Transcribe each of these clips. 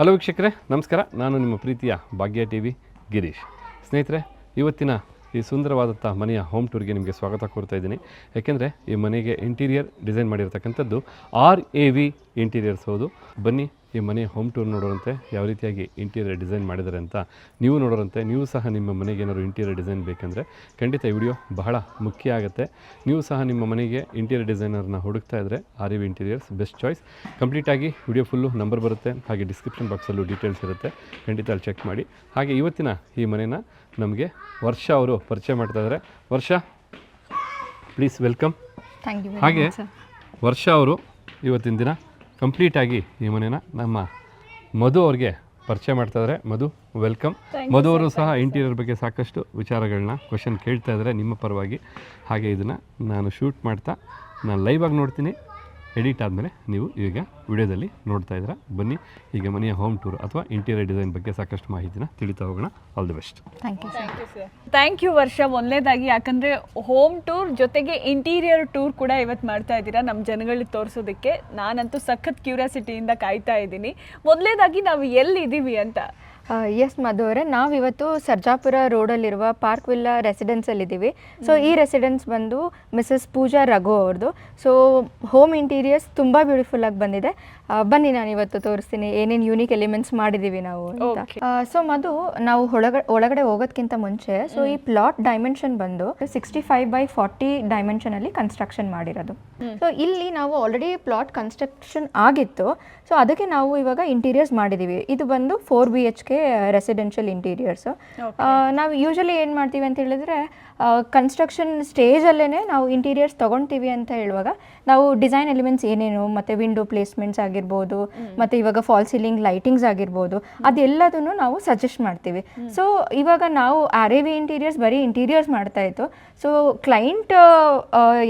Hello ವೀಕ್ಷಕರೇ, ನಮಸ್ಕಾರ. ನಾನು ನಿಮ್ಮ ಪ್ರೀತಿಯ ಭಾಗ್ಯ ಟಿ ವಿ ಗಿರೀಶ್. ಸ್ನೇಹಿತರೆ, ಇವತ್ತಿನ ಈ ಸುಂದರವಾದಂಥ ಮನೆಯ ಹೋಮ್ ಟೂರ್ಗೆ ನಿಮಗೆ ಸ್ವಾಗತ ಕೋರ್ತಾ ಇದ್ದೀನಿ. ಯಾಕೆಂದರೆ ಈ ಮನೆಗೆ ಇಂಟೀರಿಯರ್ ಡಿಸೈನ್ ಮಾಡಿರತಕ್ಕಂಥದ್ದು ಆರ್ ಎ ವಿ ಇಂಟೀರಿಯರ್ಸ್ ಹೌದು. ಬನ್ನಿ ಈ ಮನೆ ಹೋಮ್ ಟೂರ್ ನೋಡೋರಂತೆ ಯಾವ ರೀತಿಯಾಗಿ ಇಂಟೀರಿಯರ್ ಡಿಸೈನ್ ಮಾಡಿದ್ದಾರೆ ಅಂತ ನೀವು ನೋಡೋರಂತೆ ನೀವು ಸಹ ನಿಮ್ಮ ಮನೆಗೆ ಏನಾದ್ರು ಇಂಟೀರಿಯರ್ ಡಿಸೈನ್ ಬೇಕಂದರೆ ಖಂಡಿತ ಈ ವಿಡಿಯೋ ಬಹಳ ಮುಖ್ಯ ಆಗುತ್ತೆ. ನೀವು ಸಹ ನಿಮ್ಮ ಮನೆಗೆ ಇಂಟೀರಿಯರ್ ಡಿಸೈನರ್ನ ಹುಡುಕ್ತಾ ಇದ್ದರೆ R A V interiors best choice ಕಂಪ್ಲೀಟಾಗಿ ವಿಡಿಯೋ ಫುಲ್ಲು ನಂಬರ್ ಬರುತ್ತೆ ಹಾಗೆ ಡಿಸ್ಕ್ರಿಪ್ಷನ್ ಬಾಕ್ಸಲ್ಲೂ ಡೀಟೇಲ್ಸ್ ಇರುತ್ತೆ. ಖಂಡಿತ ಅಲ್ಲಿ ಚೆಕ್ ಮಾಡಿ. ಹಾಗೆ ಇವತ್ತಿನ ಈ ಮನೆನ ನಮಗೆ ವರ್ಷ ಅವರು ಪರಿಚಯ ಮಾಡ್ತಾ ಇದ್ದಾರೆ ವರ್ಷ ಪ್ಲೀಸ್ ವೆಲ್ಕಮ್ ಹಾಗೆ ವರ್ಷ ಅವರು ಇವತ್ತಿನ ದಿನ ಕಂಪ್ಲೀಟಾಗಿ ಈ ಮನೆನ ನಮ್ಮ ಮಧು ಅವ್ರಿಗೆ ಪರಿಚಯ ಮಾಡ್ತಾ ಇದ್ದಾರೆ ಮಧು ವೆಲ್ಕಮ್ ಮಧು ಅವರು ಸಹ ಇಂಟೀರಿಯರ್ ಬಗ್ಗೆ ಸಾಕಷ್ಟು ವಿಚಾರಗಳನ್ನ ಕ್ವಶನ್ ಕೇಳ್ತಾ ಇದ್ದಾರೆ ನಿಮ್ಮ ಪರವಾಗಿ ಹಾಗೆ ಇದನ್ನು ನಾನು ಶೂಟ್ ಮಾಡ್ತಾ ನಾನು ಲೈವಾಗಿ ನೋಡ್ತೀನಿ. ಎಡಿಟ್ ಆದಮೇಲೆ ನೀವು ಈಗ ವಿಡಿಯೋದಲ್ಲಿ ನೋಡ್ತಾ ಇದ್ದೀರಾ. ಬನ್ನಿ ಈಗ ಮನೆಯ ಹೋಮ್ ಟೂರ್ ಅಥವಾ ಇಂಟೀರಿಯರ್ ಡಿಸೈನ್ ಬಗ್ಗೆ ಸಾಕಷ್ಟು ಮಾಹಿತಿನ ತಿಳಿತಾ ಹೋಗೋಣ. All the best thank you sir thank you Varsha. ಒಂದನೇದಾಗಿ ಯಾಕಂದರೆ ಹೋಮ್ ಟೂರ್ ಜೊತೆಗೆ ಇಂಟೀರಿಯರ್ ಟೂರ್ ಕೂಡ ಇವತ್ತು ಮಾಡ್ತಾ ಇದ್ದೀರಾ ನಮ್ಮ ಜನಗಳಿಗೆ ತೋರಿಸೋದಕ್ಕೆ. ನಾನಂತೂ ಸಖತ್ ಕ್ಯೂರಿಯಾಸಿಟಿಯಿಂದ ಕಾಯ್ತಾ ಇದ್ದೀನಿ. ಮೊದಲನೇದಾಗಿ ನಾವು ಎಲ್ಲಿದ್ದೀವಿ ಅಂತ. ಎಸ್ ಮಧು ಅವರೇ, ನಾವಿವತ್ತು ಸರ್ಜಾಪುರ ರೋಡಲ್ಲಿರುವ ಪಾರ್ಕ್ ವಿಲ್ಲಾ ರೆಸಿಡೆನ್ಸಲ್ಲಿದ್ದೀವಿ ಸೊ ಈ ರೆಸಿಡೆನ್ಸ್ ಬಂದು ಮಿಸಸ್ ಪೂಜಾ ರಘು ಅವ್ರದ್ದು. ಸೊ ಹೋಮ್ ಇಂಟೀರಿಯರ್ಸ್ ತುಂಬ ಬ್ಯೂಟಿಫುಲ್ ಆಗಿ ಬಂದಿದೆ. ಬನ್ನಿ ನಾನು ಇವತ್ತು ತೋರಿಸ್ತೀನಿ ಏನೇನು ಯೂನಿಕ್ ಎಲಿಮೆಂಟ್ಸ್ ಮಾಡಿದೀವಿ ನಾವು ಅಂತ. ಸೊ ಮದು ನಾವು ಒಳಗಡೆ ಒಳಗಡೆ ಹೋಗೋದಕ್ಕಿಂತ ಮುಂಚೆ ಸೊ ಈ ಪ್ಲಾಟ್ ಡೈಮೆನ್ಷನ್ ಬಂದು sixty five by forty dimension ಅಲ್ಲಿ ಕನ್ಸ್ಟ್ರಕ್ಷನ್ ಮಾಡಿರೋದು. ಸೊ ಇಲ್ಲಿ ನಾವು ಆಲ್ರೆಡಿ ಪ್ಲಾಟ್ ಕನ್ಸ್ಟ್ರಕ್ಷನ್ ಆಗಿತ್ತು. ಸೊ ಅದಕ್ಕೆ ನಾವು ಇವಾಗ ಇಂಟೀರಿಯರ್ಸ್ ಮಾಡಿದೀವಿ. ಇದು ಬಂದು four B H K residential interiors ನಾವು ಯೂಶಲಿ ಏನು ಮಾಡ್ತೀವಿ ಅಂತ ಹೇಳಿದ್ರೆ ಕನ್ಸ್ಟ್ರಕ್ಷನ್ ಸ್ಟೇಜಲ್ಲೇ ನಾವು ಇಂಟೀರಿಯರ್ಸ್ ತೊಗೊಳ್ತೀವಿ ಅಂತ ಹೇಳುವಾಗ ನಾವು ಡಿಸೈನ್ ಎಲಿಮೆಂಟ್ಸ್ ಏನೇನು ಮತ್ತು ವಿಂಡೋ ಪ್ಲೇಸ್ಮೆಂಟ್ಸ್ ಆಗಿರ್ಬೋದು ಮತ್ತು ಇವಾಗ ಫಾಲ್ ಸೀಲಿಂಗ್ ಲೈಟಿಂಗ್ಸ್ ಆಗಿರ್ಬೋದು ಅದೆಲ್ಲದನ್ನು ನಾವು ಸಜೆಸ್ಟ್ ಮಾಡ್ತೀವಿ. ಸೊ ಇವಾಗ ನಾವು ಆರ್ ಎ ವಿ ಇಂಟೀರಿಯರ್ಸ್ ಬರೀ ಇಂಟೀರಿಯರ್ಸ್ ಮಾಡ್ತಾ ಇತ್ತು. ಸೊ ಕ್ಲೈಂಟ್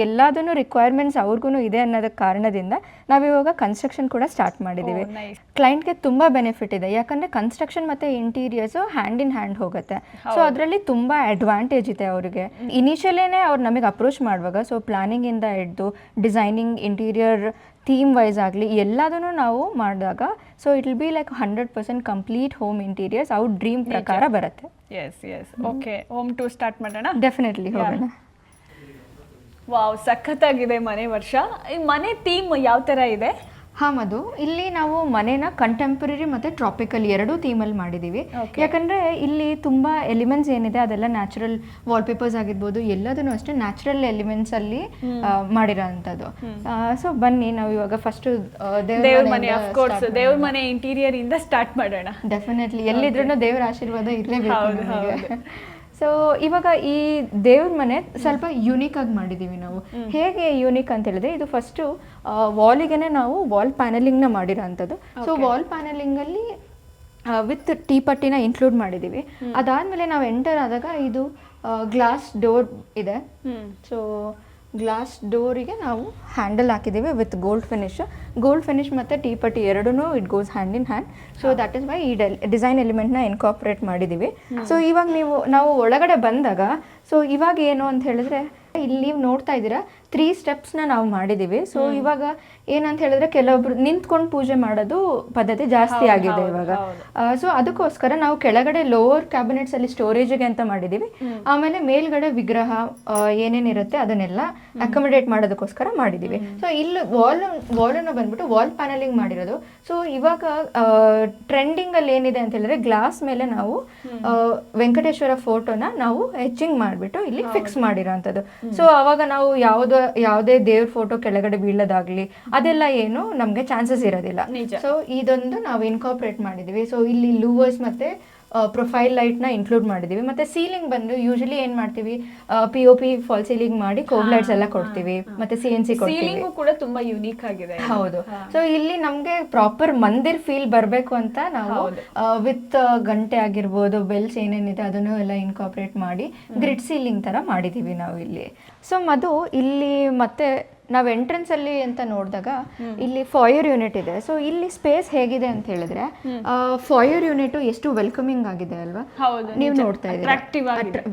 ಎಲ್ಲದನ್ನು ರಿಕ್ವೈರ್ಮೆಂಟ್ಸ್ ಅವ್ರಿಗೂ ಇದೆ ಅನ್ನೋದಕ್ಕೆ ಕಾರಣದಿಂದ ನಾವಿವಾಗ ಕನ್ಸ್ಟ್ರಕ್ಷನ್ ಕೂಡ ಸ್ಟಾರ್ಟ್ ಮಾಡಿದ್ದೀವಿ. ಕ್ಲೈಂಟ್ಗೆ ತುಂಬ ಬೆನಿಫಿಟ್ ಇದೆ. ಯಾಕಂದರೆ ಕನ್ಸ್ಟ್ರಕ್ಷನ್ ಮತ್ತು ಇಂಟೀರಿಯರ್ಸು ಹ್ಯಾಂಡ್ ಇನ್ ಹ್ಯಾಂಡ್ ಹೋಗುತ್ತೆ. ಸೊ ಅದರಲ್ಲಿ ತುಂಬ ಅಡ್ವಾಂಟೇಜ್ ಇದೆ ಅವರಿಗೆ. ಇನಿಷಿಯಲೇನೆ ಅವ್ರು ನಮಗೆ ಅಪ್ರೋಚ್ ಮಾಡುವಾಗ ಸೊ ಪ್ಲಾನಿಂಗಿಂದ ಹಿಡ್ದು ಡಿಸೈನಿಂಗ್ ಇಂಟೀರಿಯರ್ ಥೀಮ್ ವೈಸ್ ಆಗಲಿ ಎಲ್ಲದನ್ನು ನಾವು ಮಾಡಿದಾಗ so it will be like hundred percent complete home interiors ಅವ್ರ ಡ್ರೀಮ್ ಪ್ರಕಾರ ಬರುತ್ತೆ. Yes yes okay home to start ಮಾಡೋಣ? ಡೆಫಿನೆಟ್ಲಿ ಹೋಗೋಣ. ವಾವ್ ಸಖತ್ತಾಗಿದೆ ಮನೆ ವರ್ಷ. ಈ ಮನೆ ಥೀಮ್ ಯಾವ ಥರ ಇದೆ? ಹಾಂ ಮಧು. ಇಲ್ಲಿ ನಾವು ಮನೇನ ಕಂಟೆಂಪ್ರರಿ ಮತ್ತು ಟ್ರಾಪಿಕಲ್ ಎರಡೂ ಥೀಮಲ್ಲಿ ಮಾಡಿದ್ದೀವಿ ಮಾಡಿದೀವಿ. ಯಾಕಂದರೆ ಇಲ್ಲಿ ತುಂಬ ಎಲಿಮೆಂಟ್ಸ್ ಏನಿದೆ ಅದೆಲ್ಲ ನ್ಯಾಚುರಲ್ ವಾಲ್ಪೇಪರ್ಸ್ ಆಗಿರ್ಬೋದು ಎಲ್ಲದನ್ನು ಅಷ್ಟೇ ನ್ಯಾಚುರಲ್ ಎಲಿಮೆಂಟ್ಸಲ್ಲಿ ಮಾಡಿರೋ ಅಂಥದ್ದು ಸೊ ಬನ್ನಿ ನಾವು ಇವಾಗ ಫಸ್ಟು ದೇವ್ರ ಮನೆ ಅಫ್ಕೋರ್ಸ್ ದೇವ್ರ ಮನೆ ಇಂಟೀರಿಯರ್ ಇಂದ ಸ್ಟಾರ್ಟ್ ಮಾಡೋಣ. ಡೆಫಿನೆಟ್ಲಿ ಎಲ್ಲಿದ್ರೂ ದೇವರ ಆಶೀರ್ವಾದ ಇರಲೇಬೇಕು ಸೊ ಇವಾಗ ಈ ದೇವ್ರ ಮನೆ ಸ್ವಲ್ಪ ಯೂನಿಕ್ ಆಗಿ ಮಾಡಿದ್ದೀವಿ ನಾವು. ಹೇಗೆ ಯೂನಿಕ್ ಅಂತ ಹೇಳಿದ್ರೆ ಇದು ಫಸ್ಟು ವಾಲಿಗೆನೆ ನಾವು ವಾಲ್ ಪ್ಯಾನಲಿಂಗ್ನ ಮಾಡಿರೋ ಅಂಥದ್ದು ಸೊ ವಾಲ್ ಪ್ಯಾನಲಿಂಗಲ್ಲಿ ವಿತ್ ಟೀ ಪಟ್ಟಿನ ಇನ್ಕ್ಲೂಡ್ ಮಾಡಿದ್ದೀವಿ ಅದಾದಮೇಲೆ ನಾವು ಎಂಟರ್ ಆದಾಗ ಇದು ಗ್ಲಾಸ್ ಡೋರ್ ಇದೆ. ಸೊ ಗ್ಲಾಸ್ ಡೋರಿಗೆ ನಾವು ಹ್ಯಾಂಡಲ್ ಹಾಕಿದ್ದೀವಿ with gold finish gold finish ಮತ್ತು ಟೀ ಪಟ್ಟಿ ಎರಡೂ it goes hand in hand so that is why ಈ ಡಿಸೈನ್ ಎಲಿಮೆಂಟ್ನ ಇನ್ಕಾಪ್ರೇಟ್ ಮಾಡಿದ್ದೀವಿ. ಸೊ ಇವಾಗ ನೀವು ನಾವು ಒಳಗಡೆ ಬಂದಾಗ ಸೊ ಇವಾಗ ಏನು ಅಂತ ಹೇಳಿದ್ರೆ ಇಲ್ಲಿ ನೀವು ನೋಡ್ತಾ ಇದ್ದೀರಾ ತ್ರೀ ಸ್ಟೆಪ್ಸ್ನ ನಾವು ಮಾಡಿದ್ದೀವಿ ಸೊ ಇವಾಗ ಏನಂತ ಹೇಳಿದ್ರೆ ಕೆಲವೊಬ್ರು ನಿಂತ್ಕೊಂಡು ಪೂಜೆ ಮಾಡೋದು ಪದ್ಧತಿ ಜಾಸ್ತಿ ಆಗಿದೆ ಇವಾಗ. ಸೊ ಅದಕ್ಕೋಸ್ಕರ ನಾವು ಕೆಳಗಡೆ ಲೋವರ್ ಕ್ಯಾಬಿನೆಟ್ಸ್ ಅಲ್ಲಿ ಸ್ಟೋರೇಜ್ಗೆ ಅಂತ ಮಾಡಿದ್ದೀವಿ ಆಮೇಲೆ ಮೇಲ್ಗಡೆ ವಿಗ್ರಹ ಏನೇನಿರುತ್ತೆ ಅದನ್ನೆಲ್ಲ ಅಕೊಮಡೇಟ್ ಮಾಡೋದಕ್ಕೋಸ್ಕರ ಮಾಡಿದ್ದೀವಿ ಸೊ ಇಲ್ಲಿ ವಾಲ್ ವಾಲನ್ನು ಬಂದ್ಬಿಟ್ಟು ವಾಲ್ ಪ್ಯಾನಲಿಂಗ್ ಮಾಡಿರೋದು. ಸೊ ಇವಾಗ ಟ್ರೆಂಡಿಂಗ್ ಅಲ್ಲಿ ಏನಿದೆ ಅಂತ ಹೇಳಿದ್ರೆ ಗ್ಲಾಸ್ ಮೇಲೆ ನಾವು ವೆಂಕಟೇಶ್ವರ ಫೋಟೋನ ನಾವು ಹೆಚ್ಚಿಂಗ್ ಮಾಡಿಬಿಟ್ಟು ಇಲ್ಲಿ ಫಿಕ್ಸ್ ಮಾಡಿರೋಂಥದ್ದು. ಸೊ ಅವಾಗ ನಾವು ಯಾವುದೋ ಯಾವುದೇ ದೇವ್ರ ಫೋಟೋ ಕೆಳಗಡೆ ಬೀಳೋದಾಗ್ಲಿ ಅದೆಲ್ಲ ಏನು ನಮಗೆ ಚಾನ್ಸಸ್ ಇರೋದಿಲ್ಲ. ಸೊ ಇದೊಂದು ನಾವು ಇನ್ಕಾಪ್ರೇಟ್ ಮಾಡಿದ್ವಿ ಸೊ ಇಲ್ಲಿ ಲೂವರ್ಸ್ ಮತ್ತೆ ಪ್ರೊಫೈಲ್ ಲೈಟ್ನ ಇನ್ಕ್ಲೂಡ್ ಮಾಡಿದ್ದೀವಿ ಮತ್ತೆ ಸೀಲಿಂಗ್ ಬಂದು ಯೂಶಲಿ ಏನು ಮಾಡ್ತೀವಿ? P O P false ceiling ಮಾಡಿ ಕೋಬ್ ಲೈಟ್ಸ್ ಎಲ್ಲ ಕೊಡ್ತೀವಿ. ಮತ್ತೆ ಸಿ ಎನ್ ಸಿ ಕೊಡ್ತೀವಿ. ಸೀಲಿಂಗು ಕೂಡ ತುಂಬಾ ಯುನೀಕ್ ಆಗಿದೆ. ಹೌದು. ಸೊ ಇಲ್ಲಿ ನಮಗೆ ಪ್ರಾಪರ್ ಮಂದಿರ್ ಫೀಲ್ ಬರಬೇಕು ಅಂತ ನಾವು. ವಿತ್ ಗಂಟೆ ಆಗಿರ್ಬೋದು ಬೆಲ್ಸ್ ಏನೇನಿದೆ ಅದನ್ನು ಎಲ್ಲ ಇನ್ಕಾಪ್ರೇಟ್ ಮಾಡಿ ಗ್ರಿಡ್ ಸೀಲಿಂಗ್ ತರ ಮಾಡಿದೀವಿ ನಾವು ಇಲ್ಲಿ ಸೊ ಮಧು ಇಲ್ಲಿ ಮತ್ತೆ ನಾವು ಎಂಟ್ರೆನ್ಸ್ ಅಲ್ಲಿ ಅಂತ ನೋಡಿದಾಗ ಇಲ್ಲಿ ಫಾಯರ್ ಯೂನಿಟ್ ಇದೆ. ಸೊ ಇಲ್ಲಿ ಸ್ಪೇಸ್ ಹೇಗಿದೆ ಅಂತ ಹೇಳಿದ್ರೆ ಫಾಯರ್ ಯೂನಿಟ್ ಎಷ್ಟು ವೆಲ್ಕಮಿಂಗ್ ಆಗಿದೆ ಅಲ್ವಾ? ನೀವು. ನೋಡ್ತಾ ಇದ್ದೀವಿ.